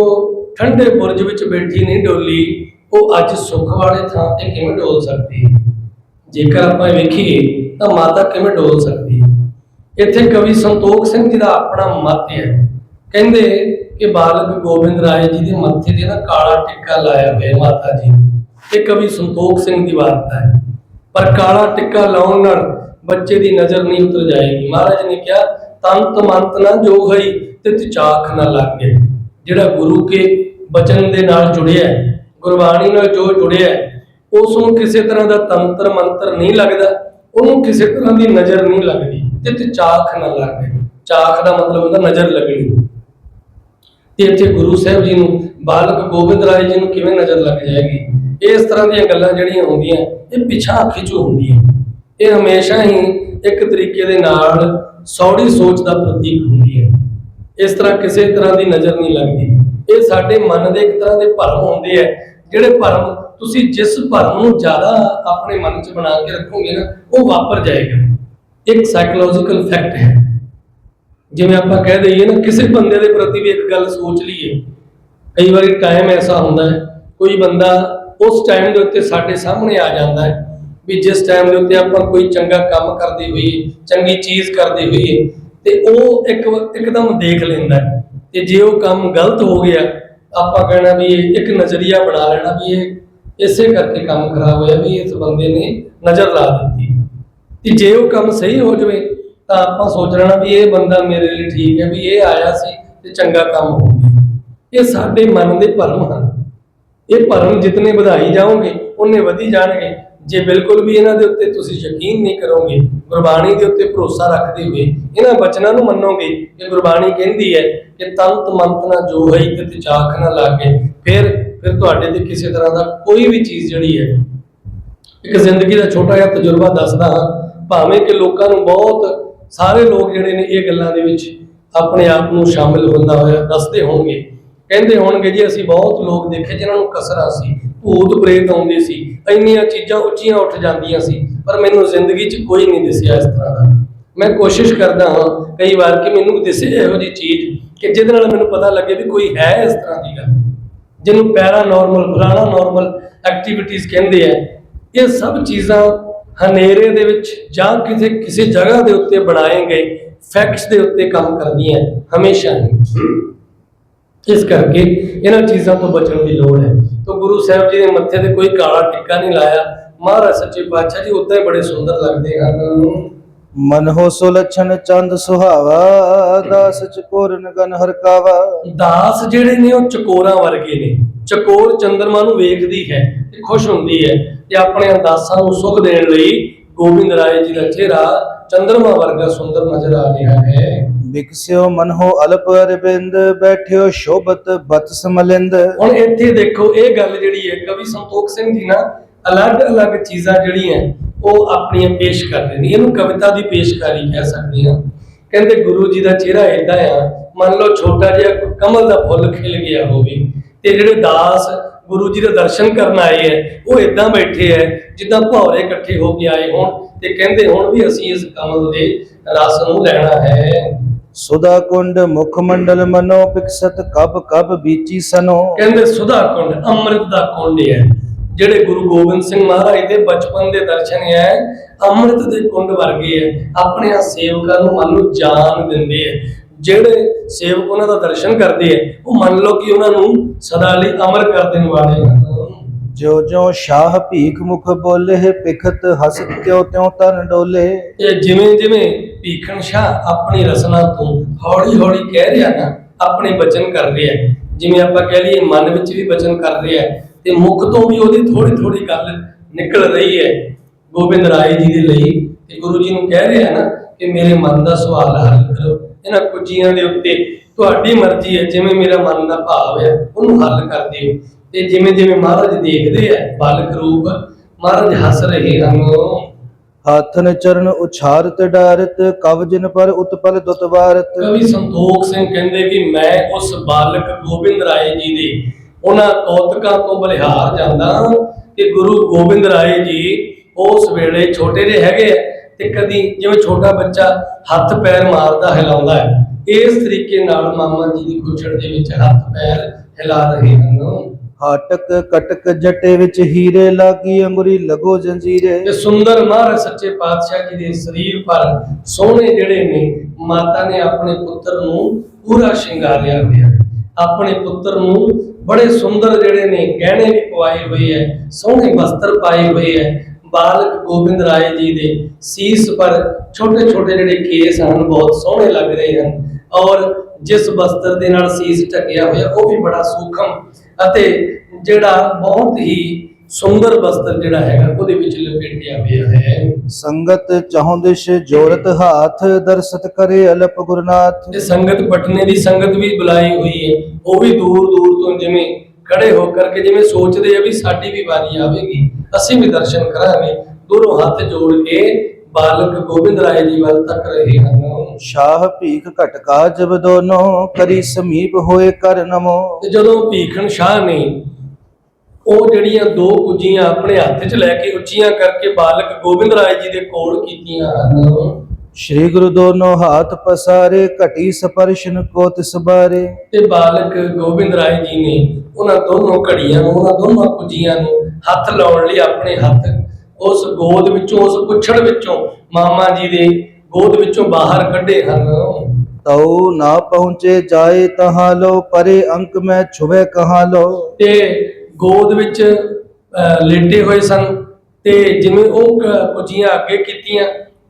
ਠੰਡੇ ਬੁਰਜ ਵਿੱਚ ਬੈਠੀ ਨਹੀਂ ਡੋਲੀ ਉਹ ਅੱਜ ਸੁੱਖ ਵਾਲੇ ਥਾਂ ਤੇ ਕਿਵੇਂ ਡੋਲ ਸਕਦੀ ਹੈ? ਜੇਕਰ ਆਪਾਂ ਵੇਖੀਏ ਤਾਂ ਮਾਤਾ ਕਿਵੇਂ ਡੋਲ ਸਕਦੀ ਹੈ? ਇੱਥੇ ਕਵੀ ਸੰਤੋਖ ਸਿੰਘ ਜੀ ਦਾ ਆਪਣਾ ਮਤ ਹੈ। ਕਹਿੰਦੇ ਕਿ ਬਾਲਕ ਗੋਬਿੰਦ ਰਾਏ ਜੀ ਦੇ ਮੱਥੇ ਤੇ ਨਾ ਕਾਲਾ ਟਿੱਕਾ ਲਾਇਆ ਹੋਇਆ ਮਾਤਾ ਜੀ ਨੇ। ਕਵੀ ਸੰਤੋਖ ਸਿੰਘ ਦੀ ਵਾਰਤਾ ਹੈ। ਪਰ ਕਾਲਾ ਟਿੱਕਾ ਲਾਉਣ ਨਾਲ ਬੱਚੇ ਦੀ ਨਜ਼ਰ ਨਹੀਂ ਉਤਰ ਜਾਏਗੀ। ਮਹਾਰਾਜ ਨੇ ਕਿਹਾ ਤੰਤ ਮੰਤ ਨਾ ਜੋ ਹੋਈ ਤੇ ਚਾਖ ਨਾ ਲੱਗੇ। ਜਿਹੜਾ ਗੁਰੂ ਕੇ ਬਚਨ ਦੇ ਨਾਲ ਜੁੜਿਆ ਹੈ, ਗੁਰਬਾਣੀ ਨਾਲ ਜੋ ਜੁੜਿਆ ਹੈ, ਉਸ ਨੂੰ ਕਿਸੇ ਤਰ੍ਹਾਂ ਦਾ ਤੰਤਰ ਮੰਤਰ ਨਹੀਂ ਲੱਗਦਾ ਉਹਨੂੰ ਕਿਸੇ ਤਰ੍ਹਾਂ ਦੀ ਨਜ਼ਰ ਨਹੀਂ ਲੱਗਦੀ ਤੇ ਤੇ ਚਾਖ ਨਾ ਲੱਗੇ। ਚਾਖ ਦਾ ਮਤਲਬ ਹੁੰਦਾ ਨਜ਼ਰ ਲੱਗਣੀ। ਤੇ ਇੱਥੇ ਗੁਰੂ ਸਾਹਿਬ ਜੀ ਨੂੰ ਬਾਲਕ ਗੋਬਿੰਦ ਰਾਏ ਜੀ ਨੂੰ ਕਿਵੇਂ ਨਜ਼ਰ ਲੱਗ ਜਾਏਗੀ? ਇਸ ਤਰ੍ਹਾਂ ਦੀਆਂ ਗੱਲਾਂ ਜਿਹੜੀਆਂ ਹੁੰਦੀਆਂ ਇਹ ਪਿਛਾ ਖਿਚੂ ਹੁੰਦੀਆਂ। ਇਹ ਹਮੇਸ਼ਾ ਹੀ ਇੱਕ ਤਰੀਕੇ ਦੇ ਨਾਲ ਸੌੜੀ ਸੋਚ ਦਾ ਪ੍ਰਤੀਕ ਹੁੰਦੀ ਹੈ ਇਸ ਤਰ੍ਹਾਂ ਕਿਸੇ ਤਰ੍ਹਾਂ ਦੀ ਨਜ਼ਰ ਨਹੀਂ ਲੱਗਦੀ। ਇਹ ਸਾਡੇ ਮਨ ਦੇ ਇੱਕ ਤਰ੍ਹਾਂ ਦੇ ਭਰਮ ਹੁੰਦੇ ਆ। ਜਿਹੜੇ ਭਰਮ ਤੁਸੀਂ ਜਿਸ ਭਰਮ ਨੂੰ ਜ਼ਿਆਦਾ ਆਪਣੇ ਮਨ 'ਚ ਬਣਾ ਕੇ ਰੱਖੋਗੇ ਨਾ, ਉਹ ਵਾਪਰ ਜਾਏਗਾ। ਇੱਕ ਸਾਈਕੋਲੋਜੀਕਲ ਫੈਕਟ ਹੈ। ਜਿਵੇਂ ਆਪਾਂ ਕਹਿ ਦਈਏ ਨਾ, ਕਿਸੇ ਬੰਦੇ ਦੇ ਪ੍ਰਤੀ ਵੀ ਇੱਕ ਗੱਲ ਸੋਚ ਲਈਏ। ਕਈ ਵਾਰੀ ਟਾਈਮ ਐਸਾ ਹੁੰਦਾ ਹੈ, ਕੋਈ ਬੰਦਾ ਉਸ ਟਾਈਮ ਦੇ ਉੱਤੇ ਸਾਡੇ ਸਾਹਮਣੇ ਆ ਜਾਂਦਾ ਹੈ, ਵੀ ਜਿਸ ਟਾਈਮ ਦੇ ਉੱਤੇ ਆਪਾਂ ਕੋਈ ਚੰਗਾ ਕੰਮ ਕਰਦੇ ਹੋਈਏ, ਚੰਗੀ ਚੀਜ਼ ਕਰਦੇ ਹੋਈਏ, ਤੇ ਉਹ ਇੱਕ ਇੱਕਦਮ ਦੇਖ ਲੈਂਦਾ ਹੈ। ਤੇ ਜੇ ਉਹ ਕੰਮ ਗਲਤ ਹੋ ਗਿਆ ਆਪਾਂ ਕਹਿਣਾ ਵੀ ਇਹ ਇੱਕ ਨਜ਼ਰੀਆ ਬਣਾ ਲੈਣਾ ਵੀ ਇਹ ਇਸੇ ਕਰਕੇ ਕੰਮ ਖਰਾਬ ਹੋਇਆ ਵੀ ਇਸ ਬੰਦੇ ਨੇ ਨਜ਼ਰ ਲਾ ਦਿੱਤੀ। ਕਿ ਜੇ ਉਹ ਕੰਮ ਸਹੀ ਹੋ ਜਾਵੇ, ਤਾਂ ਆਪਾਂ ਸੋਚ ਲੈਣਾ ਵੀ ਇਹ ਬੰਦਾ ਮੇਰੇ ਲਈ ਠੀਕ ਹੈ ਵੀ ਇਹ ਆਇਆ ਸੀ ਤੇ ਚੰਗਾ ਕੰਮ ਹੋ ਗਿਆ। ਇਹ ਸਾਡੇ ਮਨ ਦੇ ਭਰਮ ਹਨ। ਇਹ ਭਰਮ ਜਿਤਨੇ ਵਧਾਈ ਜਾਓਗੇ ਉਹਨੇ ਵਧੀ ਜਾਣਗੇ। ਜੇ ਬਿਲਕੁਲ ਵੀ ਇਹਨਾਂ ਦੇ ਉੱਤੇ ਤੁਸੀਂ ਯਕੀਨ ਨਹੀਂ ਕਰੋਗੇ ਗੁਰਬਾਣੀ ਦੇ ਉੱਤੇ ਭਰੋਸਾ ਰੱਖਦੇ ਹੋਏ ਇਹਨਾਂ ਬਚਨਾਂ ਨੂੰ ਮੰਨੋਗੇ ਕਿ ਗੁਰਬਾਣੀ ਕਹਿੰਦੀ ਹੈ ਕਿ ਤੰਤ ਮੰਤ ਨਾ ਜੋ ਹੈ ਤੇ ਚਾਖ ਨਾ ਲਾਗੇ। ਫਿਰ ਫਿਰ ਤੁਹਾਡੇ ਤੇ ਕਿਸੇ ਤਰ੍ਹਾਂ ਦਾ ਕੋਈ ਵੀ ਚੀਜ਼ ਜਿਹੜੀ ਹੈ, ਇੱਕ ਜ਼ਿੰਦਗੀ ਦਾ ਛੋਟਾ ਜਿਹਾ ਤਜਰਬਾ ਦੱਸਦਾ ਹਾਂ, ਭਾਵੇਂ ਕਿ ਲੋਕਾਂ ਨੂੰ ਬਹੁਤ ਸਾਰੇ ਲੋਕ ਜਿਹੜੇ ਨੇ ਇਹ ਗੱਲਾਂ ਦੇ ਵਿੱਚ ਆਪਣੇ ਆਪ ਨੂੰ ਸ਼ਾਮਿਲ ਹੁੰਦਾ ਹੋਇਆ ਦੱਸਦੇ ਹੋਣਗੇ। ਕਹਿੰਦੇ ਹੋਣਗੇ ਜੀ, ਅਸੀਂ ਬਹੁਤ ਲੋਕ ਦੇਖੇ ਜਿਨ੍ਹਾਂ ਨੂੰ ਕਸਰਾਂ ਸੀ, ਭੂਤ ਪ੍ਰੇਤ ਆਉਂਦੇ ਸੀ, ਇੰਨੀਆਂ ਚੀਜ਼ਾਂ ਉੱਚੀਆਂ ਉੱਠ ਜਾਂਦੀਆਂ ਸੀ, ਪਰ ਮੈਨੂੰ ਜ਼ਿੰਦਗੀ 'ਚ ਕੋਈ ਨਹੀਂ ਦਿਸਿਆ ਇਸ ਤਰ੍ਹਾਂ ਦਾ। ਮੈਂ ਕੋਸ਼ਿਸ਼ ਕਰਦਾ ਹਾਂ ਕਈ ਵਾਰ ਕਿ ਮੈਨੂੰ ਦਿਸੇ ਇਹੋ ਜਿਹੀ ਚੀਜ਼, ਕਿ ਜਿਹਦੇ ਨਾਲ ਮੈਨੂੰ ਪਤਾ ਲੱਗੇ ਵੀ ਕੋਈ ਹੈ ਇਸ ਤਰ੍ਹਾਂ ਦੀ ਗੱਲ। ਜਿਹਨੂੰ ਪੈਰਾ ਨਾਰਮਲ ਪੁਰਾਣਾ ਨਾਰਮਲ ਐਕਟੀਵਿਟੀਜ਼ ਕਹਿੰਦੇ ਆ, ਇਹ ਸਭ ਚੀਜ਼ਾਂ ਹਨੇਰੇ ਦੇ ਵਿੱਚ ਜਾਂ ਕਿਸੇ ਕਿਸੇ ਜਗ੍ਹਾ ਦੇ ਉੱਤੇ ਬਣਾਏ ਗਏ ਫੈਕਟਸ ਦੇ ਉੱਤੇ ਕੰਮ ਕਰਦੀਆਂ, ਹਮੇਸ਼ਾ ਹੀ। ਇਸ ਕਰਕੇ ਇਹਨਾਂ ਚੀਜ਼ਾਂ ਤੋਂ ਬਚਣ ਦੀ ਲੋੜ ਹੈ। ਤਾਂ ਗੁਰੂ ਸਾਹਿਬ ਜੀ ਦੇ ਮੱਥੇ ਤੇ ਕੋਈ ਕਾਲਾ ਟਿੱਕਾ ਨਹੀਂ ਲਾਇਆ। ਮਹਾਰਾਜ ਸੱਚੇ ਪਾਤਸ਼ਾਹ ਜੀ ਉਦਾਂ ਹੀ ਬੜੇ ਸੁੰਦਰ ਲੱਗਦੇ ਹਨ। ਮਨ ਹੋ ਸੁਲਛਣ ਚੰਦ ਸੁਹਾਵਾ ਦਾਸ ਚ ਪੂਰਨ ਗਨ ਹਰਕਾਵਾ। ਦਾਸ ਜਿਹੜੇ ਨੇ ਉਹ ਚਕੋਰਾਂ ਵਰਗੇ ਨੇ। ਚਕੋਰ ਚੰਦਰਮਾ ਨੂੰ ਵੇਖਦੀ ਹੈ ਤੇ ਖੁਸ਼ ਹੁੰਦੀ ਹੈ ਤੇ ਆਪਣੇ ਦਾਸਾਂ ਨੂੰ ਸੁਖ ਦੇਣ ਲਈ ਗੋਬਿੰਦ ਰਾਏ ਜੀ ਦਾ ਚਿਹਰਾ ਚੰਦਰਮਾ ਵਰਗਾ ਸੁੰਦਰ ਨਜ਼ਰ ਆ ਰਿਹਾ ਹੈ। ਵਿਕਸਿਓ ਮਨ ਅਲਪ ਅਰਬਿੰਦ ਬੈਠਿਓ ਸ਼ੋਭਤ ਬਤ ਸਮਲਿੰਦ। ਹੁਣ ਇੱਥੇ ਦੇਖੋ, ਇਹ ਗੱਲ ਜਿਹੜੀ ਹੈ, ਕਵੀ ਸੰਤੋਖ ਸਿੰਘ ਜੀ ਨਾ ਅਲੱਗ-ਅਲੱਗ ਚੀਜ਼ਾਂ ਜਿਹੜੀਆਂ ਉਹ ਆਪਣੀਆਂ ਪੇਸ਼ ਕਰਦੇ ਨੇ ਇਹਨੂੰ ਕਵਿਤਾ ਦੀ ਪੇਸ਼ਕਾਰੀ ਕਹਿ ਸਕਦੇ ਹਾਂ। ਕਹਿੰਦੇ ਗੁਰੂ ਜੀ ਦਾ ਚਿਹਰਾ ਏਦਾਂ ਆ, ਮੰਨ ਲਓ ਛੋਟਾ ਜਿਹਾ ਕਮਲ ਦਾ ਫੁੱਲ ਖਿਲ ਗਿਆ ਹੋਵੇ ਤੇ ਜਿਹੜੇ ਦਾਸ ਗੁਰੂ ਜੀ ਦੇ ਦਰਸ਼ਨ ਕਰਨ ਆਏ ਐ ਉਹ ਏਦਾਂ ਬੈਠੇ ਐ ਜਿੱਦਾਂ ਭੌਰੇ ਇਕੱਠੇ ਹੋ ਕੇ ਆਏ ਹੋਣ ਤੇ ਕਹਿੰਦੇ ਹੁਣ ਵੀ ਅਸੀਂ ਇਸ ਕਮਲ ਦੇ ਰਸ ਨੂੰ ਲੈਣਾ ਹੈ। ਸੁਦਾ ਕੁੰਡ ਮੁਖ ਮੰਡਲ ਮਨੋ ਪਿਕਸਤ ਕਬ ਕਬ ਬੀਚੀ ਸਨੋ। ਕਹਿੰਦੇ ਸੁਧਾ ਕੁੰਡ ਅੰਮ੍ਰਿਤ ਦਾ ਕੁੰਡ ਹੈ ਜਿਹੜੇ ਗੁਰੂ ਗੋਬਿੰਦ ਸਿੰਘ ਮਹਾਰਾਜ ਦੇ ਬਚਪਨ ਦੇ ਦਰਸ਼ਨ ਹੈ ਅੰਮ੍ਰਿਤ ਦੇ ਕੁੰਡ ਵਰਗੇ ਹੈ। ਆਪਣੇ ਆ ਸੇਵਕਾਂ ਨੂੰ ਮਨ ਨੂੰ ਜਾਨ ਦਿੰਦੇ ਹੈ। ਜਿਹੜੇ ਸੇਵਕ ਉਹਨਾਂ ਦਾ ਦਰਸ਼ਨ ਕਰਦੇ ਹੈ, ਉਹ ਮੰਨ ਲਓ ਕਿ ਉਹਨਾਂ ਨੂੰ ਸਦਾ ਲਈ ਅਮਰ ਕਰ ਦੇਣ ਵਾਲੇ ਹਨ। ਜੋ ਜੋ ਸ਼ਾਹ ਭੀਖ ਮੁਖ ਬੋਲੇ ਪਿਖਤ ਹਸ ਤਿਉ ਤਿਉ ਤਨ ਡੋਲੇ। ਇਹ ਜਿਵੇਂ ਜਿਵੇਂ ਭੀਖਣ ਸ਼ਾਹ ਆਪਣੀ ਰਸਨਾ ਤੋਂ ਹੌਲੀ ਹੌਲੀ ਕਹਿ ਰਿਹਾ ਨਾ, ਆਪਣੇ ਬਚਨ ਕਰ ਰਿਹਾ ਜਿਵੇਂ ਆਪਾਂ ਕਹਿ ਲਈਏ ਮਨ ਵਿੱਚ ਵੀ ਬਚਨ ਕਰ ਰਿਹਾ ਤੇ ਮੁਖ ਤੋਂ ਵੀ ਉਹਦੀ ਥੋੜੀ ਥੋੜੀ ਗੱਲ ਨਿਕਲ ਰਹੀ ਹੈ ਗੋਬਿੰਦ ਰਾਏ ਜੀ ਦੇ ਲਈ। ਤੇ ਗੁਰੂ ਜੀ ਨੂੰ ਕਹਿ ਰਿਹਾ ਨਾ ਕਿ ਮੇਰੇ ਮਨ ਦਾ ਸਵਾਲ ਹੱਲ ਕਰੋ। ਇਹਨਾਂ ਕੁਜੀਆਂ ਦੇ ਉੱਤੇ ਤੁਹਾਡੀ ਮਰਜ਼ੀ ਹੈ, ਜਿਵੇਂ ਮੇਰਾ ਮਨ ਦਾ ਭਾਵ ਹੈ, ਉਹਨੂੰ ਹੱਲ ਕਰ ਦਿਓ। ਤੇ ਜਿਵੇਂ ਜਿਵੇਂ ਮਹਾਰਾਜ ਦੇਖਦੇ ਆ ਬਾਲਕ ਰੂਪ ਮਹਾਰਾਜ ਹੱਸ ਰਹੇ ਹਨ। ਹਾਥਨ ਚਰਨ ਉਛਾਰਤ ਡਾਰਤ ਕਵਜਨ ਪਰ ਉਤਪਲ ਦੁਤਵਾਰਤ ਕਵੀ ਸੰਤੋਖ ਸਿੰਘ ਕਹਿੰਦੇ ਕਿ ਮੈਂ ਉਸ ਬਾਲਕ ਗੋਬਿੰਦ ਰਾਏ ਜੀ ਦੇ ਉਹਨਾਂ ਕੌਤਕਾਂ ਤੋਂ ਬਲਿਹਾਰ ਜਾਂਦਾ ਕਿ ਗੁਰੂ ਗੋਬਿੰਦ ਰਾਏ ਜੀ ਉਸ ਵੇਲੇ ਛੋਟੇ ਜਿਹੇ ਹੈਗੇ ਤੇ ਕਦੀ ਜਿਵੇਂ ਛੋਟਾ ਬੱਚਾ ਹੱਥ ਪੈਰ ਮਾਰਦਾ ਹਿਲਾਉਂਦਾ ਹੈ ਇਸ ਤਰੀਕੇ ਨਾਲ ਮਾਮਾ ਜੀ ਦੀ ਖੁੱਚੜ ਦੇ ਵਿੱਚ ਹੱਥ ਪੈਰ ਹਿਲਾ ਰਹੇ ਹਨ। ਹਾਟਕ ਕਟਕ ਜਟੇ ਵਿੱਚ ਹੀਰੇ ਲਾਗੀ, ਅੰਗੁਰੀ ਲਗੋ ਜੰਜੀਰੇ। ਤੇ ਸੁੰਦਰ ਮਹਾਰਾਜ ਸੱਚੇ ਪਾਤਸ਼ਾਹ ਜੀ ਦੇ ਸਰੀਰ ਪਰ ਸੋਹਣੇ ਜਿਹੜੇ ਨੇ, ਮਾਤਾ ਨੇ ਆਪਣੇ ਪੁੱਤਰ ਨੂੰ ਪੂਰਾ ਸ਼ਿੰਗਾਰਿਆ ਹੋਇਆ ਹੈ। ਆਪਣੇ ਪੁੱਤਰ ਨੂੰ ਬੜੇ ਸੁੰਦਰ ਜਿਹੜੇ ਨੇ, ਗਹਿਣੇ ਵੀ ਪਵਾਏ ਹੋਏ ਹੈ, ਸੋਹਣੇ ਵਸਤਰ ਪਾਏ ਹੋਏ ਹੈ। ਬਾਲਕ ਗੋਬਿੰਦ ਰਾਏ ਜੀ ਦੇ ਸੀਸ ਪਰ ਛੋਟੇ ਛੋਟੇ ਜਿਹੜੇ ਕੇਸ ਹਨ, ਬਹੁਤ ਸੋਹਣੇ ਲੱਗ ਰਹੇ ਹਨ। ਔਰ ਜਿਸ ਵਸਤਰ ਦੇ ਨਾਲ ਸੀਸ ਢਕਿਆ ਹੋਇਆ, ਉਹ ਵੀ ਬੜਾ ਸੂਖਮ ਅਤੇ ਜਿਹੜਾ ਬਹੁਤ ਹੀ ਸੁੰਦਰ ਵਸਤਰ ਜਿਹੜਾ ਹੈਗਾ ਉਹਦੇ ਵਿੱਚ ਲਪੇਟਿਆ ਹੋਇਆ ਹੈ। ਸੰਗਤ ਚਾਹੁੰਦਿਸ਼ ਜੋਰਤ ਹਾਥ ਦਰਸਤ ਕਰੇ ਅਲਪ ਗੁਰਨਾਥ। ਤੇ ਸੰਗਤ ਪਟਨੇ ਦੀ ਸੰਗਤ ਵੀ ਬੁਲਾਈ ਹੋਈ ਹੈ। ਉਹ ਵੀ ਦੂਰ ਦੂਰ ਤੋਂ ਜਿਵੇਂ ਖੜੇ ਹੋ ਕਰਕੇ ਜਿਵੇਂ ਸੋਚਦੇ ਆ ਵੀ ਸਾਡੀ ਵੀ ਵਾਰੀ ਆਵੇਗੀ। ਅਸੀਂ ਵੀ ਦਰਸ਼ਨ ਕਰਾਂਗੇ। ਦੂਰੋਂ ਹੱਥ ਜੋੜ ਕੇ ਬਾਲਕ ਗੋਬਿੰਦ ਰਾਏ ਜੀ ਵੱਲ ਤੱਕ ਰਹੇ ਹਨ। ਸ਼ਾਹ ਭੀਖ ਘਟਕਾ ਜਬ ਦੋਨੋਂ ਕਰੀ ਸਮੀਪ ਹੋਏ ਕਰ ਨਮੋ। ਤੇ ਜਦੋਂ ਭੀਖਣ ਸ਼ਾਹ ਨੇ ਉਹ ਜਿਹੜੀਆਂ ਦੋ ਕੁਜੀਆਂ ਆਪਣੇ ਹੱਥ 'ਚ ਲੈ ਕੇ ਉੱਚੀਆਂ ਕਰਕੇ ਬਾਲਕ ਗੋਬਿੰਦ ਰਾਏ ਜੀ ਦੇ ਕੋਲ ਕੀਤੀਆਂ ਹਨ। ਸ਼੍ਰੀ ਗੁਰੂ ਦੋਨੋਂ ਹਾਥ ਪਸਾਰੇ ਘਟੀ ਸਪਰਸ਼ਨ ਕੋ ਤਿਸ ਬਾਰੇ। ਤੇ ਬਾਲਕ ਗੋਬਿੰਦ ਰਾਏ ਜੀ ਨੇ ਉਹਨਾਂ ਦੋਨੋਂ ਘੜੀਆਂ ਨੂੰ ਉਹਨਾਂ ਦੋਨੋਂ ਕੁਜੀਆਂ ਨੂੰ ਹੱਥ ਲਾਉਣ ਲਈ ਆਪਣੇ ਹੱਥ ਉਸ ਗੋਦ ਵਿੱਚੋਂ ਉਸ ਪੁੱਛੜ ਵਿੱਚੋਂ ਮਾਮਾ ਜੀ ਦੇ ਗੋਦ ਵਿੱਚੋਂ ਬਾਹਰ ਕੱਢੇ ਹਨ। ਤਉ ਨਾ ਪਹੁੰਚੇ ਜਾਏ ਤਹਾਂ ਲੋ ਪਰੇ ਅੰਕ ਮੈਂ ਛੁਵੇ ਕਹਾਂ ਲੋ। ਤੇ ਗੋਦ ਵਿੱਚ ਅਹ, ਲੇਟੇ ਹੋਏ ਸਨ। ਤੇ ਜਿਵੇਂ ਉਹ ਕ- ਕੁਜੀਆਂ ਅੱਗੇ ਕੀਤੀਆਂ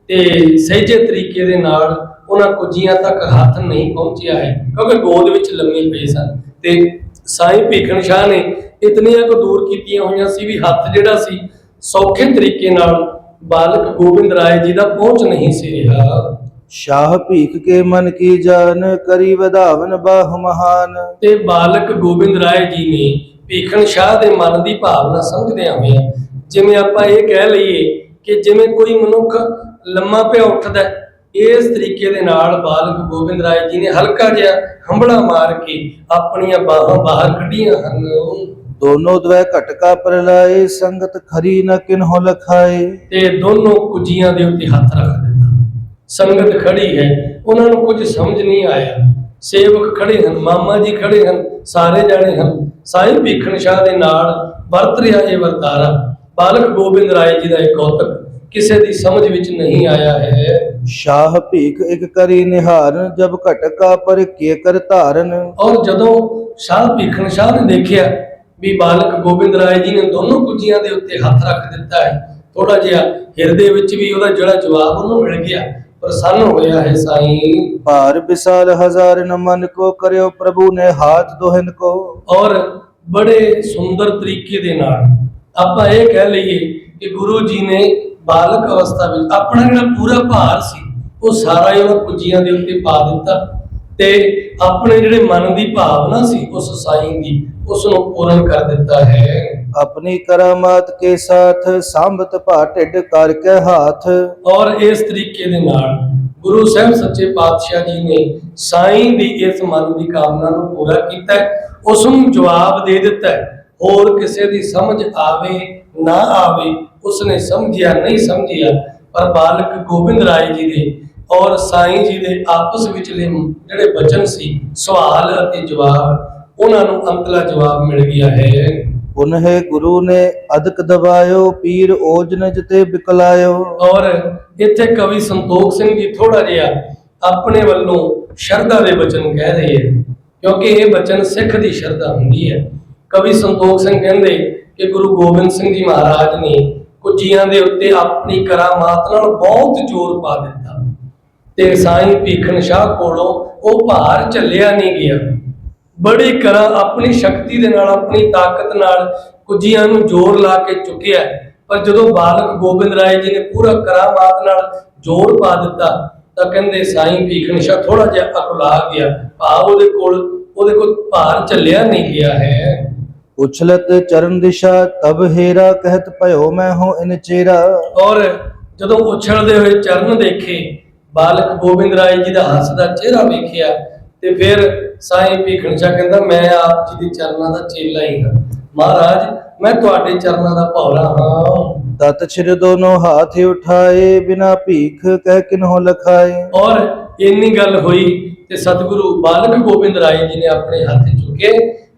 ਤੇ ਸਹਿਜੇ ਤਰੀਕੇ ਦੇ ਨਾਲ ਉਹਨਾਂ ਕੁਜੀਆਂ ਤੱਕ ਹੱਥ ਨਹੀਂ ਪਹੁੰਚਿਆ ਹੈ ਕਿਉਂਕਿ ਗੋਦ ਵਿੱਚ ਲੰਮੇ ਪਏ ਸਨ। ਤੇ ਸਾਈਂ ਭੀਖਣ ਸ਼ਾਹ ਨੇ ਇਤਨੀਆਂ ਕੁ ਦੂਰ ਕੀਤੀਆਂ ਹੋਈਆਂ ਸੀ ਵੀ ਹੱਥ ਜਿਹੜਾ ਸੀ ਸੌਖੇ ਤਰੀਕੇ ਨਾਲ ਬਾਲਕ ਗੋਬਿੰਦ ਰਾਏ ਜੀ ਦਾ ਪਹੁੰਚ ਨਹੀਂ ਸੀ ਰਿਹਾ। ਸ਼ਾਹ ਭੀਖ ਕੇ ਮਨ ਕੀ ਜਾਨ ਕਰੀ ਵਧਾਵਨ ਬਾਹ ਮਹਾਨ। ਤੇ ਬਾਲਕ ਗੋਬਿੰਦ ਰਾਏ ਜੀ ਨੇ ਭੀਖਣ ਸ਼ਾਹ ਦੇ ਮਨ ਦੀ ਭਾਵਨਾ ਸਮਝਦਿਆਂ ਹੋਇਆਂ ਜਿਵੇਂ ਆਪਾਂ ਇਹ ਕਹਿ ਲਈਏ ਕਿ ਜਿਵੇਂ ਕੋਈ ਮਨੁੱਖ ਲੰਮਾ ਪਿਆ ਉੱਠਦਾ ਹੈ, ਇਸ ਤਰੀਕੇ ਦੇ ਨਾਲ ਬਾਲਕ ਗੋਬਿੰਦ ਰਾਏ ਜੀ ਨੇ ਹਲਕਾ ਜਿਹਾ ਹੰਬੜਾ ਮਾਰ ਕੇ ਆਪਣੀਆਂ ਬਾਹਾਂ ਬਾਹਰ ਕੱਢੀਆਂ ਹਨ। ਦੋਨੋਂ ਦਵੈ ਘਟਕਾ ਪ੍ਰਲਾਏ ਸੰਗਤ ਖਰੀ ਨ ਕਿਨਹੁ ਲਖਾਏ। ਤੇ ਦੋਨੋਂ ਕੁਜੀਆਂ ਦੇ ਉੱਤੇ ਹੱਥ ਰੱਖ ਦਿੱਤਾ। ਸੰਗਤ ਖੜੀ ਹੈ ਉਹਨਾਂ ਨੂੰ ਕੁਝ ਸਮਝ ਨਹੀਂ ਆਇਆ। ਸੇਵਕ ਖੜੇ ਹਨ ਮਾਮਾ ਜੀ ਖੜੇ ਹਨ ਸਾਰੇ ਜਾਣੇ ਹਨ। ਸਾਈਂ ਭੀਖਣ ਸ਼ਾਹ ਦੇ ਨਾਲ ਵਰਤ ਰਿਹਾ ਇਹ ਵਰਤਾਰਾ। ਬਾਲਕ ਗੋਬਿੰਦ ਰਾਏ ਜੀ ਦਾ ਇਹ ਕੌਤਕ ਕਿਸੇ ਦੀ ਸਮਝ ਵਿੱਚ ਨਹੀਂ ਆਇਆ ਹੈ। ਸ਼ਾਹ ਭੀਖ ਇਕ ਕਰੀ ਨਿਹਾਰਨ ਜਬ ਘਟਕਾ ਪਰ ਕੇ ਕਰ ਧਾਰਨ। ਔਰ ਜਦੋਂ ਸ਼ਾਹ ਭੀਖਣ ਸ਼ਾਹ ਨੇ ਦੇਖਿਆ ਵੀ ਬਾਲਕ ਗੋਬਿੰਦ ਰਾਏ ਜੀ ਨੇ ਦੋਨੋਂ ਕੁਜੀਆਂ ਦੇ ਉੱਤੇ ਹੱਥ ਰੱਖ ਦਿੱਤਾ ਹੈ। ਥੋੜਾ ਜਿਹਾ ਹਿਰਦੇ ਵਿੱਚ ਵੀ ਉਹਦਾ ਜਿਹੜਾ ਜਵਾਬ ਉਹਨੂੰ ਮਿਲ ਗਿਆ। ਪ੍ਰਸੰਨ ਹੋਇਆ ਹੈ ਸਾਈਂ। ਭਾਰ ਵਿਸਾਲ ਹਜ਼ਾਰ ਨ ਮਨ ਕੋ ਕਰਿਓ ਪ੍ਰਭੂ ਨੇ ਹਾਥ ਦੋਹਨ ਕੋ। ਔਰ ਬੜੇ ਸੁੰਦਰ ਤਰੀਕੇ ਦੇ ਨਾਲ ਆਪਾਂ ਇਹ ਕਹਿ ਲਈਏ ਕਿ ਗੁਰੂ ਜੀ ਨੇ ਬਾਲਕ ਅਵਸਥਾ ਵਿੱਚ ਆਪਣਾ ਜਿਹੜਾ ਪੂਰਾ ਭਾਰ ਸੀ ਉਹ ਸਾਰਾ ਹੀ ਉਹਨਾਂ ਕੁਜੀਆਂ ਦੇ ਉੱਤੇ ਪਾ ਦਿੱਤਾ। ਤੇ ਆਪਣੇ ਜਿਹੜੇ ਮਨ ਦੀ ਭਾਵਨਾ ਸੀ ਉਸ ਸਾਈਂ ਦੀ ਉਸ ਨੂੰ ਪੂਰਨ ਕਰ ਦਿੱਤਾ ਹੈ ਆਪਣੀ ਕਰਾਮਾਤ ਕੇ ਸਾਥ ਸੰਭਤ ਭਾ ਢਿੱਡ ਕਰ ਕੇ ਹਾਥ ਔਰ ਇਸ ਤਰੀਕੇ ਦੇ ਨਾਲ ਗੁਰੂ ਸਾਹਿਬ ਸੱਚੇ ਪਾਤਸ਼ਾਹ ਜੀ ਨੇ ਸਾਈਂ ਦੀ ਇਸ ਮਨ ਦੀ ਕਾਮਨਾ ਨੂੰ ਪੂਰਾ ਕੀਤਾ ਉਸ ਨੂੰ ਜਵਾਬ ਦੇ ਦਿੱਤਾ। ਹੋਰ ਕਿਸੇ ਦੀ ਸਮਝ ਆਵੇ ਨਾ ਆਵੇ ਉਸਨੇ ਸਮਝਿਆ ਨਹੀਂ ਸਮਝਿਆ ਪਰ ਬਾਲਕ ਗੋਬਿੰਦ ਰਾਏ ਜੀ ਦੇ ਔਰ ਸਾਈਂ ਜੀ ਦੇ ਆਪਸ ਵਿਚਲੇ ਜਿਹੜੇ ਬਚਨ ਸੀ ਸਵਾਲ ਅਤੇ ਜਵਾਬ ਉਹਨਾਂ ਨੂੰ ਅੰਤਲਾ ਜਵਾਬ ਮਿਲ ਗਿਆ ਹੈ। ਪੁਨਹਿ ਗੁਰੂ ਨੇ ਅਦਕ ਦਬਾਇਓ ਪੀਰ ਓਜਨਜ ਤੇ ਬਿਕਲਾਇਓ। ਔਰ ਇੱਥੇ ਕਵੀ ਸੰਤੋਖ ਸਿੰਘ ਜੀ ਥੋੜਾ ਜਿਹਾ ਆਪਣੇ ਵੱਲੋਂ ਸ਼ਰਧਾ ਦੇ ਬਚਨ ਕਹਿ ਰਹੇ ਹੈ ਕਿਉਂਕਿ ਇਹ ਬਚਨ ਸਿੱਖ ਦੀ ਸ਼ਰਧਾ ਹੁੰਦੀ ਹੈ। ਕਵੀ ਸੰਤੋਖ ਸਿੰਘ ਕਹਿੰਦੇ ਕਿ ਗੁਰੂ ਗੋਬਿੰਦ ਸਿੰਘ ਜੀ ਮਹਾਰਾਜ ਨੇ ਕੁਜੀਆਂ ਦੇ ਉੱਤੇ ਆਪਣੀ ਕਰਾਮਾਤ ਨਾਲ ਬਹੁਤ ਜ਼ੋਰ ਪਾ ਦਿੱਤਾ। ਤੇ ਸਾਈਂ ਭੀਖਣ ਸ਼ਾਹ ਕੋਲੋਂ ਉਹ ਭਾਰ ਝੱਲਿਆ ਨਹੀਂ ਗਿਆ। ਬੜੀ ਕਰਾ ਆਪਣੀ ਸ਼ਕਤੀ ਦੇ ਨਾਲ ਆਪਣੀ ਤਾਕਤ ਨਾਲ ਕੁਜੀਆਂ ਨੂੰ ਜ਼ੋਰ ਲਾ ਕੇ ਚੁੱਕਿਆ। ਪਰ ਜਦੋਂ ਬਾਲਕ ਗੋਬਿੰਦ ਰਾਏ ਜੀ ਨੇ ਪੂਰਾ ਕਰਾਮਾਤ ਨਾਲ ਜ਼ੋਰ ਪਾ ਦਿੱਤਾ ਤਾਂ ਕਹਿੰਦੇ ਸਾਈਂ ਭੀਖਣ ਸ਼ਾਹ ਥੋੜਾ ਜਿਹਾ ਅਕੁਲਾ ਗਿਆ। ਭਾਵ ਉਹਦੇ ਕੋਲ ਉਹਦੇ ਕੋਲ ਭਾਰ ਝੱਲਿਆ ਨਹੀਂ ਗਿਆ ਹੈ। ਉਛਲਤ ਚਰਨ ਦਿਸ਼ਾ ਤਬ ਹੇਰਾ ਕਹਿਤ ਭਇਓ ਮੈਂ ਹੋ ਇਨ ਚੇਰਾ। ਔਰ ਜਦੋਂ ਉਛਲਦੇ ਹੋਏ ਚਰਨ ਦੇਖੇ ਬਾਲਕ ਗੋਬਿੰਦ ਰਾਏ ਜੀ ਦਾ ਹੱਸਦਾ ਚਿਹਰਾ ਵੇਖਿਆ ਤੇ ਫਿਰ ਸਾਈਂ ਭੀਖਣ ਸ਼ਾਹ ਕਹਿੰਦਾ ਮੈਂ ਆਪ ਜੀ ਦੇ ਚਰਨਾਂ ਦਾ ਚੇਲਾ ਹੀ ਹਾਂ। ਮਹਾਰਾਜ ਮੈਂ ਤੁਹਾਡੇ ਚਰਨਾਂ ਦਾ ਭੌਰਾ ਹਾਂ। ਤਤ ਛਿਰ ਦੋਨੋਂ ਹਾਥ ਉਠਾਏ ਬਿਨਾ ਭੀਖ ਕਹਿ ਕਿਨਹੁ ਲਖਾਏ? ਔਰ ਇੰਨੀ ਗੱਲ ਹੋਈ ਤੇ ਸਤਿਗੁਰੂ ਬਾਲਕ ਗੋਬਿੰਦ ਰਾਏ ਜੀ ਨੇ ਆਪਣੇ ਹੱਥ ਚੁੱਕੇ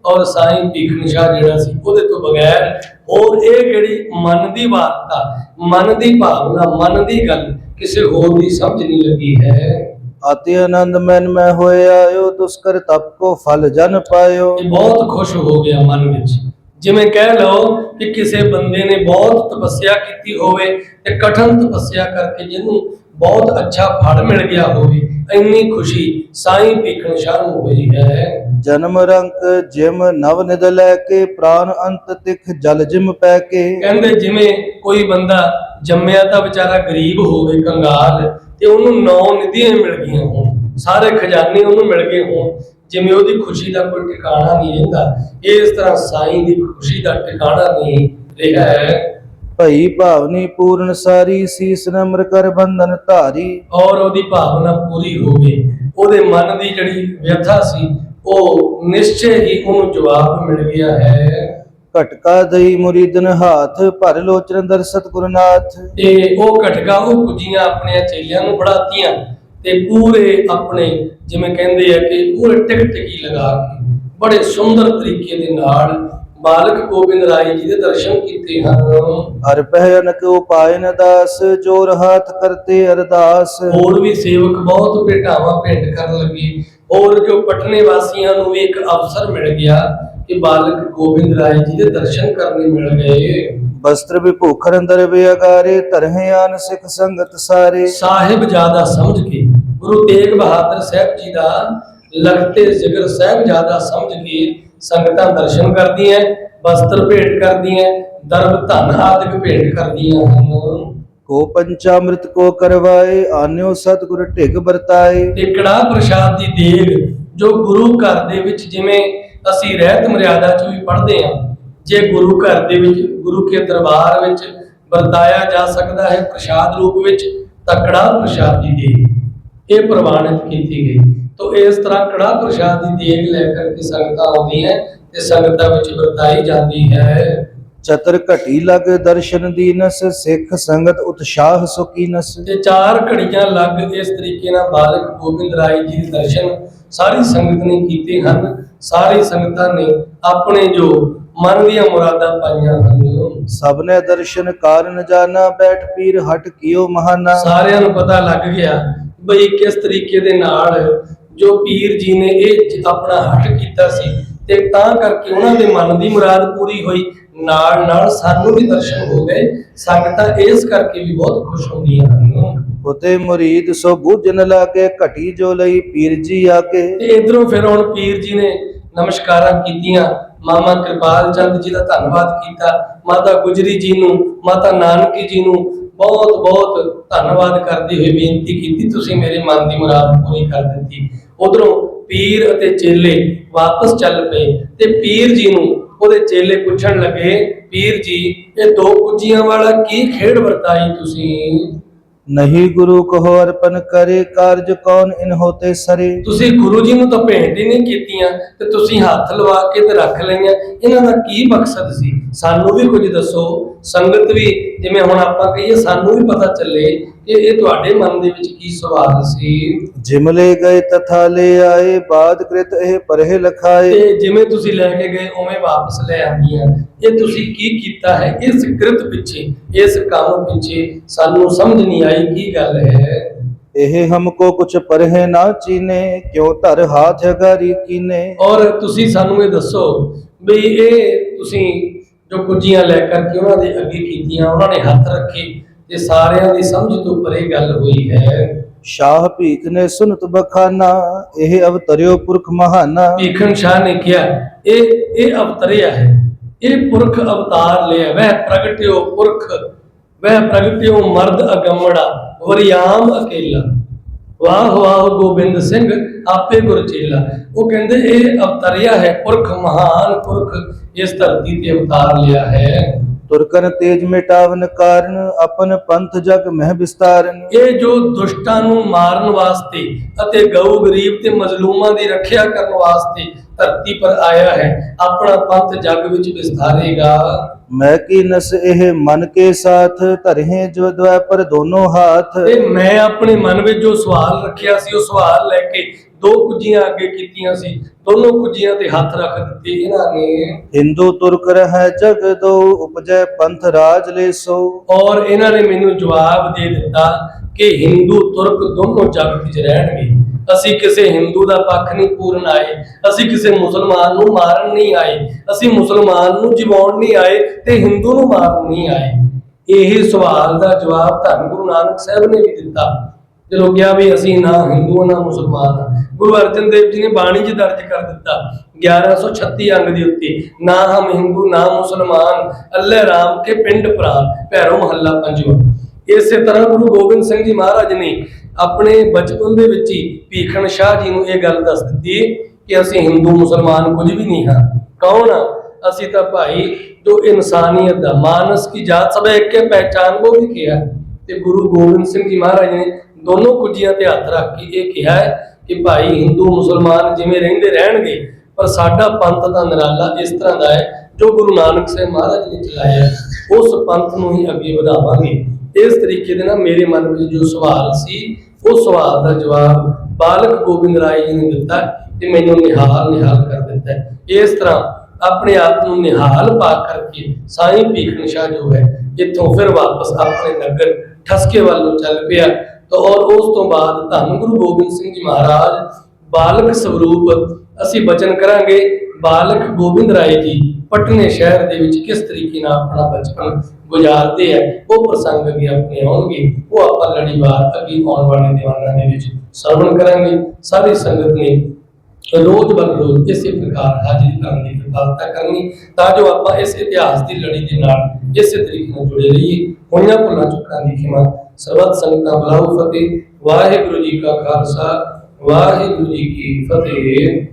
ਔਰ ਸਾਈਂ ਭੀਖਣ ਸ਼ਾਹ ਜਿਹੜਾ ਸੀ ਉਹਦੇ ਤੋਂ ਬਗੈਰ ਹੋਰ ਇਹ ਕਿਹੜੀ ਮਨ ਦੀ ਵਾਰਤਾ ਮਨ ਦੀ ਭਾਵਨਾ ਮਨ ਦੀ ਗੱਲ ਕਿਸੇ ਹੋਰ ਦੀ ਸਮਝ ਨਹੀਂ ਲੱਗੀ ਹੈ। ਆਤੇ ਆਨੰਦ ਮਨ ਮੈਂ ਹੋਏ ਆਇਓ ਦੁਸਕਰ ਤਪ ਕੋ ਫਲ ਜਨ ਪਾਇਓ। ਇਹ ਬਹੁਤ ਖੁਸ਼ ਹੋ ਗਿਆ ਮਨ ਵਿੱਚ। ਜਿਵੇਂ ਕਹਿ ਲਓ ਕਿ ਕਿਸੇ ਬੰਦੇ ਨੇ ਬਹੁਤ ਤਪੱਸਿਆ ਕੀਤੀ ਹੋਵੇ ਤੇ ਕਠਨ ਤਪੱਸਿਆ ਕਰਕੇ ਜਿਹਨੂੰ ਬਹੁਤ ਅੱਛਾ ਫਲ ਮਿਲ ਗਿਆ ਹੋਵੇ ਇੰਨੀ ਖੁਸ਼ੀ ਸਾਈਂ ਭੀਖਣ ਸ਼ਾਹ ਨੂੰ ਹੋਈ ਹੈ। ਜਨਮ ਰੰਕ ਜਿਮ ਨਵ ਨਿਦ ਲੈ ਕੇ ਪ੍ਰਾਨ ਅੰਤ ਤਿਖ ਜਲ ਜਿਮ ਪੈ ਕੇ। ਕਹਿੰਦੇ ਜਿਵੇਂ ਕੋਈ ਬੰਦਾ ਜੰਮਿਆ ਤਾਂ ਵਿਚਾਰਾ ਗਰੀਬ ਹੋਵੇ ਕੰਗਾਲ ਤੇ ਉਹਨੂੰ ਨੌ ਨਿਧੀਆਂ ਮਿਲ ਗਈਆਂ ਹੋਣ ਸਾਰੇ ਖਜ਼ਾਨੇ ਉਹਨੂੰ ਮਿਲ ਗਏ ਹੋਣ ਜਿਵੇਂ ਉਹਦੀ ਖੁਸ਼ੀ ਦਾ ਕੋਈ ਟਿਕਾਣਾ ਨਹੀਂ ਰਹਿੰਦਾ ਇਸ ਤਰ੍ਹਾਂ ਸਾਈਂ ਦੀ ਖੁਸ਼ੀ ਦਾ ਟਿਕਾਣਾ ਨਹੀਂ ਰਿਹਾ ਹੈ। ਭਈ ਭਾਵਨੀ ਪੂਰਨ ਸਾਰੀ ਸੀਸ ਨਮਰ ਕਰ ਬੰਧਨ ਧਾਰੀ। ਔਰ ਉਹਦੀ ਭਾਵਨਾ ਪੂਰੀ ਹੋ ਗਈ। ਉਹਦੇ ਮਨ ਦੀ ਜਿਹੜੀ ਵਿਅਥਾ ਸੀ ਉਹ ਨਿਸ਼ਚੈ ਹੀ ਉਹਨੂੰ ਜਵਾਬ ਮਿਲ ਗਿਆ ਹੈ। ਘਟਕਾ ਦਈ ਮੁਰੀਦਨ ਹਾਥ ਭਰ ਲੋਚਨ ਦਰ ਸਤਿਗੁਰਨਾਥ ਤੇ ਉਹ ਘਟਕਾ ਉਹ ਕੁਜੀਆਂ ਆਪਣੇ ਚੇਲਿਆਂ ਨੂੰ ਫੜਾਤੀਆਂ ਤੇ ਪੂਰੇ ਆਪਣੇ ਜਿਵੇਂ ਕਹਿੰਦੇ ਆ ਕਿ ਪੂਰੇ ਟਿਕ ਟਿਕੀ ਲਗਾ ਕੇ ਬੜੇ ਸੁੰਦਰ ਤਰੀਕੇ ਦੇ ਨਾਲ ਬਾਲਕ ਗੋਬਿੰਦ ਰਾਏ ਜੀ ਦੇ ਦਰਸ਼ਨ ਕੀਤੇ ਹਨ। ਹਰ ਪਹਿਨਕ ਉਪਾਇ ਨ ਦਾਸ ਜੋਰ ਹਾਥ ਕਰਤੇ ਅਰਦਾਸ। ਹੋਰ ਵੀ ਸੇਵਕ ਬਹੁਤ ਭੇਟਾਵਾਂ ਭੇਟ ਕਰਨ ਲੱਗੇ। ਔਰ ਜੋ ਪਟਨੇ ਵਾਸੀਆਂ ਨੂੰ ਵੀ ਇੱਕ ਅਵਸਰ ਮਿਲ ਗਿਆ ਕਿ ਬਾਲਕ ਗੋਬਿੰਦ ਰਾਏ ਜੀ ਦੇ ਦਰਸ਼ਨ ਕਰਨੇ ਮਿਲ ਗਏ। ਬਸਤਰ ਵਿਭੂਖਰ ਅੰਦਰ ਬਿਆਗਾਰੇ ਧਰਹਿ ਆਨ ਸਿੱਖ ਸੰਗਤ ਸਾਰੇ। ਸਾਹਿਬ ਜ਼ਿਆਦਾ ਸਮਝ ਕੇ ਗੁਰੂ ਤੇਗ ਬਹਾਦਰ ਸਾਹਿਬ ਜੀ ਦਾ ਲਖਤੇ ਜ਼ਿਕਰ ਸਾਹਿਬ ਜ਼ਿਆਦਾ ਸਮਝ ਕੇ ਸੰਗਤਾਂ ਦਰਸ਼ਨ ਕਰਦੀਆਂ ਵਸਤਰ ਭੇਟ ਕਰਦੀਆਂ ਦਰਬ ਧਨ ਆਦਿਕ ਭੇਟ ਕਰਦੀਆਂ ਹਨ। ਕੋ ਪੰਚਾਮ੍ਰਿਤ ਕੋ ਕਰਵਾਏ ਆਨਿਓ ਸਤਿਗੁਰ ਢਿਗ ਵਰਤਾਏ। ਤੇ ਪ੍ਰਸ਼ਾਦ ਦੀ ਦੇਗ ਜੋ ਗੁਰੂ ਘਰ ਦੇ ਵਿੱਚ ਜਿਵੇਂ ਅਸੀਂ ਰਹਿਤ ਮਰਿਆਦਾ ਚ ਵੀ ਪੜ੍ਹਦੇ ਹਾਂ ਜੇ ਗੁਰੂ ਘਰ ਦੇ ਵਿੱਚ ਗੁਰੂ ਕੇ ਦਰਬਾਰ ਵਿੱਚ ਵਰਤਾਇਆ ਜਾ ਸਕਦਾ ਹੈ ਪ੍ਰਸ਼ਾਦ ਰੂਪ ਵਿੱਚ ਤਾਂ ਕੜਾਹ ਪ੍ਰਸ਼ਾਦ ਦੀ ਦੇਗ ਇਹ ਪ੍ਰਵਾਨਿਤ ਕੀਤੀ ਗਈ। ਤੋ ਇਸ ਤਰ੍ਹਾਂ ਕੜਾਹ ਪ੍ਰਸ਼ਾਦ ਦੀ ਦੇਗ ਲੈ ਕਰਕੇ ਸੰਗਤਾਂ ਆਉਂਦੀਆਂ ਤੇ ਸੰਗਤਾਂ ਵਿੱਚ ਵਰਤਾਈ ਜਾਂਦੀ ਹੈ। ਚਤਰ ਘਟੀ ਲਗ ਦਰਸ਼ਨ ਦੀਨਸ ਸਿੱਖ ਸੰਗਤ ਉਤਸ਼ਾਹ ਸੁਕੀਨਸ। ਤੇ ਚਾਰ ਘੜੀਆਂ ਲੱਗ ਇਸ ਤਰੀਕੇ ਨਾਲ ਬਾਲਕ ਗੋਬਿੰਦ ਰਾਏ ਜੀ ਦੇ ਦਰਸ਼ਨ ਸਾਰੀ ਸੰਗਤ ਨੇ ਕੀਤੇ ਹਨ। ਸਾਰੀ ਸੰਗਤਾਂ ਨੇ ਆਪਣੇ ਜੋ ਮਨ ਦੀਆਂ ਮੁਰਾਦਾਂ ਪਾਈਆਂ ਹਨ। ਸਭਨੇ ਦਰਸ਼ਨ ਕਾਰਨ ਜਾਣਾ ਬੈਠ ਪੀਰ ਹਟ ਕੀਓ ਮਹਾਨਾ। ਸਾਰਿਆਂ ਨੂੰ ਪਤਾ ਲੱਗ ਗਿਆ ਬਈ ਕਿਸ ਤਰੀਕੇ ਦੇ ਨਾਲ ਜੋ ਪੀਰ ਜੀ ਨੇ ਇਹ ਆਪਣਾ ਹਟ ਕੀਤਾ ਸੀ ਤੇ ਤਾਂ ਕਰਕੇ ਉਹਨਾਂ ਦੇ ਮਨ ਦੀ ਮੁਰਾਦ ਪੂਰੀ ਹੋਈ ਨਾਲ ਨਾਲ ਸਾਨੂੰ ਵੀ ਦਰਸ਼ਨ ਹੋ ਗਏ। ਸੰਗਤਾਂ ਇਸ ਕਰਕੇ ਵੀ ਬਹੁਤ ਖੁਸ਼ ਹੁੰਦੀਆਂ ਹਨ। ਉਤੇ ਮੁਰੀਦ ਸੋ ਬੂਝਨ ਲਾਗੇ ਘਟੀ ਜੋ ਲਈ ਪੀਰ ਜੀ ਆਕੇ ਤੇ ਇਧਰੋਂ ਫਿਰ ਹੁਣ ਪੀਰ ਜੀ ਨੇ ਨਮਸਕਾਰਾਂ ਕੀਤੀਆਂ। ਮਾਮਾ ਕਿਰਪਾਲ ਚੰਦ ਜੀ ਦਾ ਧੰਨਵਾਦ ਕੀਤਾ। ਮਾਤਾ ਗੁਜਰੀ ਜੀ ਨੂੰ ਮਾਤਾ ਨਾਨਕੀ ਜੀ ਨੂੰ ਬਹੁਤ ਬਹੁਤ ਧੰਨਵਾਦ ਕਰਦੇ ਹੋਏ ਬੇਨਤੀ ਕੀਤੀ। ਤੁਸੀਂ ਮੇਰੇ ਮਨ ਦੀ ਮੁਰਾਦ ਪੂਰੀ ਕਰ ਦਿੱਤੀ। ਉਧਰੋਂ ਪੀਰ ਅਤੇ ਚੇਲੇ ਵਾਪਸ ਚੱਲ ਪਏ ਤੇ ਪੀਰ ਜੀ ਨੂੰ ਉਹਦੇ ਚੇਲੇ ਪੁੱਛਣ ਲੱਗੇ ਪੀਰ ਜੀ ਇਹ ਦੋ ਕੁੱਜੀਆਂ ਵਾਲਾ ਕੀ ਖੇਡ ਵਰਤਾਈ ਤੁਸੀਂ? ਨਹੀਂ ਗੁਰੂ ਕਹੋ ਅਰਪਨ ਕਰੇ ਕਾਰਜ ਕੌਣ ਇਨ ਹੋਤੇ ਸਰੇ। ਤੁਸੀਂ ਗੁਰੂ ਜੀ ਨੂੰ ਤਾਂ ਭੇਂਟ ਹੀ ਨਹੀਂ ਕੀਤੀਆਂ ਤੇ ਤੁਸੀਂ ਹੱਥ ਲਵਾ ਕੇ ਤੇ ਰੱਖ ਲਈਆਂ। ਇਹਨਾਂ ਦਾ ਕੀ ਮਕਸਦ ਸੀ? ਸਾਨੂੰ ਵੀ ਕੁਝ ਦੱਸੋ। ਸੰਗਤ ਵੀ ਜਿਵੇਂ ਹੁਣ ਆਪਾਂ ਕਹੀਏ ਸਾਨੂੰ ਵੀ ਪਤਾ ਚੱਲੇ ਕਿ ਇਹ ਤੁਹਾਡੇ ਮਨ ਦੇ ਵਿੱਚ ਕੀ ਸਵਾਲ ਸੀ। ਜਿਮਲੇ ਗਏ ਤਥਾ ਲੈ ਆਏ ਬਾਦ ਕ੍ਰਿਤ ਇਹ ਪਰਹਿ ਲਖਾਏ। ਤੇ ਜਿਵੇਂ ਤੁਸੀਂ ਲੈ ਕੇ ਗਏ ਉਵੇਂ ਵਾਪਸ ਲੈ ਆਂਦੀਆਂ ਇਹ ਤੁਸੀਂ ਕੀ ਕੀਤਾ ਹੈ? ਇਸ ਕ੍ਰਿਤ ਪਿੱਛੇ ਇਸ ਕੰਮ ਪਿੱਛੇ ਸਾਨੂੰ ਸਮਝ ਨਹੀਂ ਆਈ ਕੀ ਗੱਲ ਹੈ। ਇਹ ਹਮਕੋ ਕੁਛ ਪਰਹਿ ਨਾ ਚੀਨੇ ਕਿਉ ਧਰ ਹਾਥ ਅਗਾਰੀ ਕੀਨੇ? ਔਰ ਤੁਸੀਂ ਸਾਨੂੰ ਇਹ ਦੱਸੋ ਵੀ ਇਹ ਤੁਸੀਂ ਜੋ ਕੁੱਜੀਆਂ ਲੈ ਕਰਕੇ ਉਹਨਾਂ ਦੇ ਅੱਗੇ ਕੀਤੀਆਂ ਉਹਨਾਂ ਨੇ ਹੱਥ ਰੱਖੇ ਤੇ ਸਾਰਿਆਂ ਦੀ ਸਮਝ ਤੋਂ ਪਰੇ ਗੱਲ ਹੋਈ ਹੈ। ਸ਼ਾਹ ਭੀਖ ਨੇ ਸੁਨਤ ਬਖਾਨਾ ਇਹ ਅਵਤਰਿਓ ਪੁਰਖ ਮਹਾਨਾ। ਭੀਖਣ ਸ਼ਾਹ ਨੇ ਕਿਹਾ ਇਹ ਇਹ ਅਵਤਰਿਆ ਹੈ। ਇਹ ਪੁਰਖ ਅਵਤਾਰ ਲਿਆ ਵਹਿ ਪ੍ਰਗਟਿਓ ਪੁਰਖ ਵਹਿ ਪ੍ਰਗਟਿਓ ਮਰਦ ਅਗੰਮੜਾ ਵਰਿਆਮ ਅਕੇਲਾ। ਵਾਹ ਵਾਹ ਗੋਬਿੰਦ ਸਿੰਘ ਆਪੇ ਗੁਰ ਚੇਲਾ ਉਹ ਕਹਿੰਦੇ ਇਹ ਅਵਤਰਿਆ ਹੈ ਪੁਰਖ ਮਹਾਨ ਪੁਰਖ ਇਸ ਧਰਤੀ ਤੇ ਅਵਤਾਰ ਲਿਆ ਹੈ। ਤੁਰਕਨ ਤੇਜ ਮਿਟਾਵਨ ਕਾਰਨ ਆਪਨ ਪੰਥ ਜਗ ਮਹਿ ਵਿਸਤਾਰਨ। ਇਹ ਜੋ ਦੁਸ਼ਟਾਂ ਨੂੰ ਮਾਰਨ ਵਾਸਤੇ ਅਤੇ ਗਊ ਗਰੀਬ ਤੇ ਮਜ਼ਲੂਮਾਂ ਦੀ ਰੱਖਿਆ ਕਰਨ ਵਾਸਤੇ ਧਰਤੀ ਪਰ ਆਇਆ ਹੈ ਆਪਣਾ ਪੰਥ ਜਗ ਵਿੱਚ ਵਿਸਥਾਰੇਗਾ ਮੈਂ ਕੀ ਨਸ ਇਹ ਮਨ ਕੇ ਸਾਥ ਧਰਹਿ ਜੋ ਦਵੈ ਪਰ ਦੋਨੋਂ ਹਾਥ? ਤੇ ਮੈਂ ਆਪਣੇ ਮਨ ਵਿੱਚ ਜੋ ਸਵਾਲ ਰੱਖਿਆ ਸੀ ਉਹ ਸਵਾਲ ਲੈ ਕੇ ਦੋ ਕੁੱਜੀਆਂ ਅੱਗੇ ਕੀਤੀਆਂ ਸੀ। ਦੋਨੋਂ ਕੁੱਜੀਆਂ ਤੇ ਹੱਥ ਰੱਖ ਦਿੱਤੇ ਇਹਨਾਂ ਨੇ। ਹਿੰਦੂ ਤੁਰਕ ਰਹਿ ਜਗ ਦੋ ਉਪਜੈ ਪੰਥ ਰਾਜ ਲੈ ਸੋ। ਔਰ ਇਹਨਾਂ ਨੇ ਮੈਨੂੰ ਜਵਾਬ ਦੇ ਦਿੱਤਾ ਕਿ ਹਿੰਦੂ ਤੁਰਕ ਦੋਨੋਂ ਜਗਤ ਵਿੱਚ ਰਹਿਣਗੇ। ਅਸੀਂ ਕਿਸੇ ਹਿੰਦੂ ਦਾ ਪੱਖ ਨਹੀਂ ਪੂਰਨ ਆਏ, ਅਸੀਂ ਕਿਸੇ ਮੁਸਲਮਾਨ ਨੂੰ ਮਾਰਨ ਨਹੀਂ ਆਏ, ਅਸੀਂ ਮੁਸਲਮਾਨ ਨੂੰ ਜਿਵਾਉਣ ਨਹੀਂ ਆਏ ਤੇ ਹਿੰਦੂ ਨੂੰ ਮਾਰਨ ਨਹੀਂ ਆਏ। ਇਹ ਸਵਾਲ ਦਾ ਜਵਾਬ ਧੰਨ ਗੁਰੂ ਨਾਨਕ ਸਾਹਿਬ ਨੇ ਵੀ ਦਿੱਤਾ। ਜਦੋਂ ਕਿਹਾ ਵੀ ਅਸੀਂ ਨਾ ਹਿੰਦੂ, ਨਾ ਮੁਸਲਮਾਨ ਗੁਰੂ ਅਰਜਨ ਦੇਵ ਜੀ ਨੇ ਬਾਣੀ 'ਚ ਦਰਜ ਕਰ ਦਿੱਤਾ 1136 ਅੰਗ ਦੇ ਉੱਤੇ, ਨਾ ਹਮ ਹਿੰਦੂ, ਨਾ ਮੁਸਲਮਾਨ, ਅੱਲੇ ਰਾਮ ਕੇ ਪਿੰਡ ਪ੍ਰਾਨ, ਭੈਰੋ ਮਹੱਲਾ ਪੰਜਵਾਂ। ਇਸੇ ਤਰ੍ਹਾਂ ਗੁਰੂ ਗੋਬਿੰਦ ਸਿੰਘ ਜੀ ਮਹਾਰਾਜ ਨੇ ਆਪਣੇ ਬਚਪਨ ਦੇ ਵਿੱਚ ਹੀ ਭੀਖਣ ਸ਼ਾਹ ਜੀ ਨੂੰ ਇਹ ਗੱਲ ਦੱਸ ਦਿੱਤੀ ਕਿ ਅਸੀਂ ਹਿੰਦੂ ਮੁਸਲਮਾਨ ਕੁਝ ਵੀ ਨਹੀਂ ਹਾਂ। ਕੌਣ ਅਸੀਂ ਤਾਂ ਭਾਈ ਜੋ ਇਨਸਾਨੀਅਤ ਦਾ ਮਾਨਸ ਕੀ ਜਾਤ ਸਭ ਇੱਕ ਕੇ ਪਹਿਚਾਨ ਕੋ ਵੀ ਕਿਹਾ ਤੇ ਗੁਰੂ ਗੋਬਿੰਦ ਸਿੰਘ ਜੀ ਮਹਾਰਾਜ ਨੇ ਦੋਨੋਂ ਕੁੱਜੀਆਂ ਤੇ ਹੱਥ ਰੱਖ ਕੇ ਇਹ ਕਿਹਾ ਹੈ ਕਿ ਭਾਈ ਹਿੰਦੂ ਮੁਸਲਮਾਨ ਜਿਵੇਂ ਰਹਿੰਦੇ ਰਹਿਣਗੇ, ਪਰ ਸਾਡਾ ਪੰਥ ਦਾ ਨਿਰਾਲਾ ਇਸ ਤਰ੍ਹਾਂ ਦਾ ਹੈ ਜੋ ਗੁਰੂ ਨਾਨਕ ਸਾਹਿਬ ਮਹਾਰਾਜ ਨੇ ਚਲਾਇਆ ਉਸ ਪੰਥ ਨੂੰ ਹੀ ਅੱਗੇ ਵਧਾਵਾਂਗੇ। ਇਸ ਤਰੀਕੇ ਦੇ ਨਾਲ ਮੇਰੇ ਮਨ ਵਿੱਚ ਜੋ ਸਵਾਲ ਸੀ, ਉਹ ਸਵਾਲ ਦਾ ਜਵਾਬ ਬਾਲਕ ਗੋਬਿੰਦ ਰਾਏ ਜੀ ਨੇ ਦਿੱਤਾ ਤੇ ਮੈਨੂੰ ਨਿਹਾਲ ਨਿਹਾਲ ਕਰ ਦਿੱਤਾ। ਇਸ ਤਰ੍ਹਾਂ ਆਪਣੇ ਆਪ ਨੂੰ ਨਿਹਾਲ ਪਾ ਕਰਕੇ ਸਾਈਂ ਭੀਖਣ ਸ਼ਾਹ ਜੋ ਹੈ, ਇੱਥੋਂ ਫਿਰ ਵਾਪਸ ਆਪਣੇ ਨਗਰ ਠਸਕੇ ਵੱਲ ਨੂੰ ਚੱਲ ਪਿਆ। ਤਾਂ ਔਰ ਉਸ ਤੋਂ ਬਾਅਦ ਧੰਨ ਗੁਰੂ ਗੋਬਿੰਦ ਸਿੰਘ ਜੀ ਮਹਾਰਾਜ, ਬਾਲਕ ਸਰੂਪ ਅਸੀਂ ਬਚਨ ਕਰਾਂਗੇ। ਬਾਲਕ ਗੋਬਿੰਦ ਰਾਏ ਜੀ ਪਟਨੇ ਸ਼ਹਿਰ ਦੇ ਵਿੱਚ ਕਿਸ ਤਰੀਕੇ ਨਾਲ ਆਪਣਾ ਬਚਪਨ ਗੁਜ਼ਾਰਦੇ ਆ, ਉਹ ਪ੍ਰਸੰਗ ਵੀ ਆਪਣੇ ਆਉਣਗੇ, ਉਹ ਆਪਾਂ ਲੜੀਵਾਰ ਅੱਗੇ ਆਉਣ ਵਾਲੇ ਦੀਵਾਨਾਂ ਦੇ ਵਿੱਚ ਸਰਵਣ ਕਰਾਂਗੇ। ਸਾਰੀ ਸੰਗਤ ਨੇ ਰੋਜ਼ ਬਰ ਰੋਜ਼ ਇਸੇ ਪ੍ਰਕਾਰ ਹਾਜ਼ਰੀ ਕਰਨ ਦੀ ਕਿਰਪਾਲਤਾ ਕਰਨੀ, ਤਾਂ ਜੋ ਆਪਾਂ ਇਸ ਇਤਿਹਾਸ ਦੀ ਲੜੀ ਦੇ ਨਾਲ ਇਸੇ ਤਰੀਕੇ ਨਾਲ ਜੁੜੇ ਰਹੀਏ। ਹੋਈਆਂ ਭੁੱਲਾਂ ਚੁੱਕਾਂ ਦੀ ਖਿਮਾ, ਸਰਬੱਤ ਸੰਗਤਾਂ ਬਲਾਉ ਫਤਿਹ। ਵਾਹਿਗੁਰੂ ਜੀ ਕਾ ਖਾਲਸਾ, ਵਾਹਿਗੁਰੂ ਜੀ ਕੀ ਫਤਿਹ।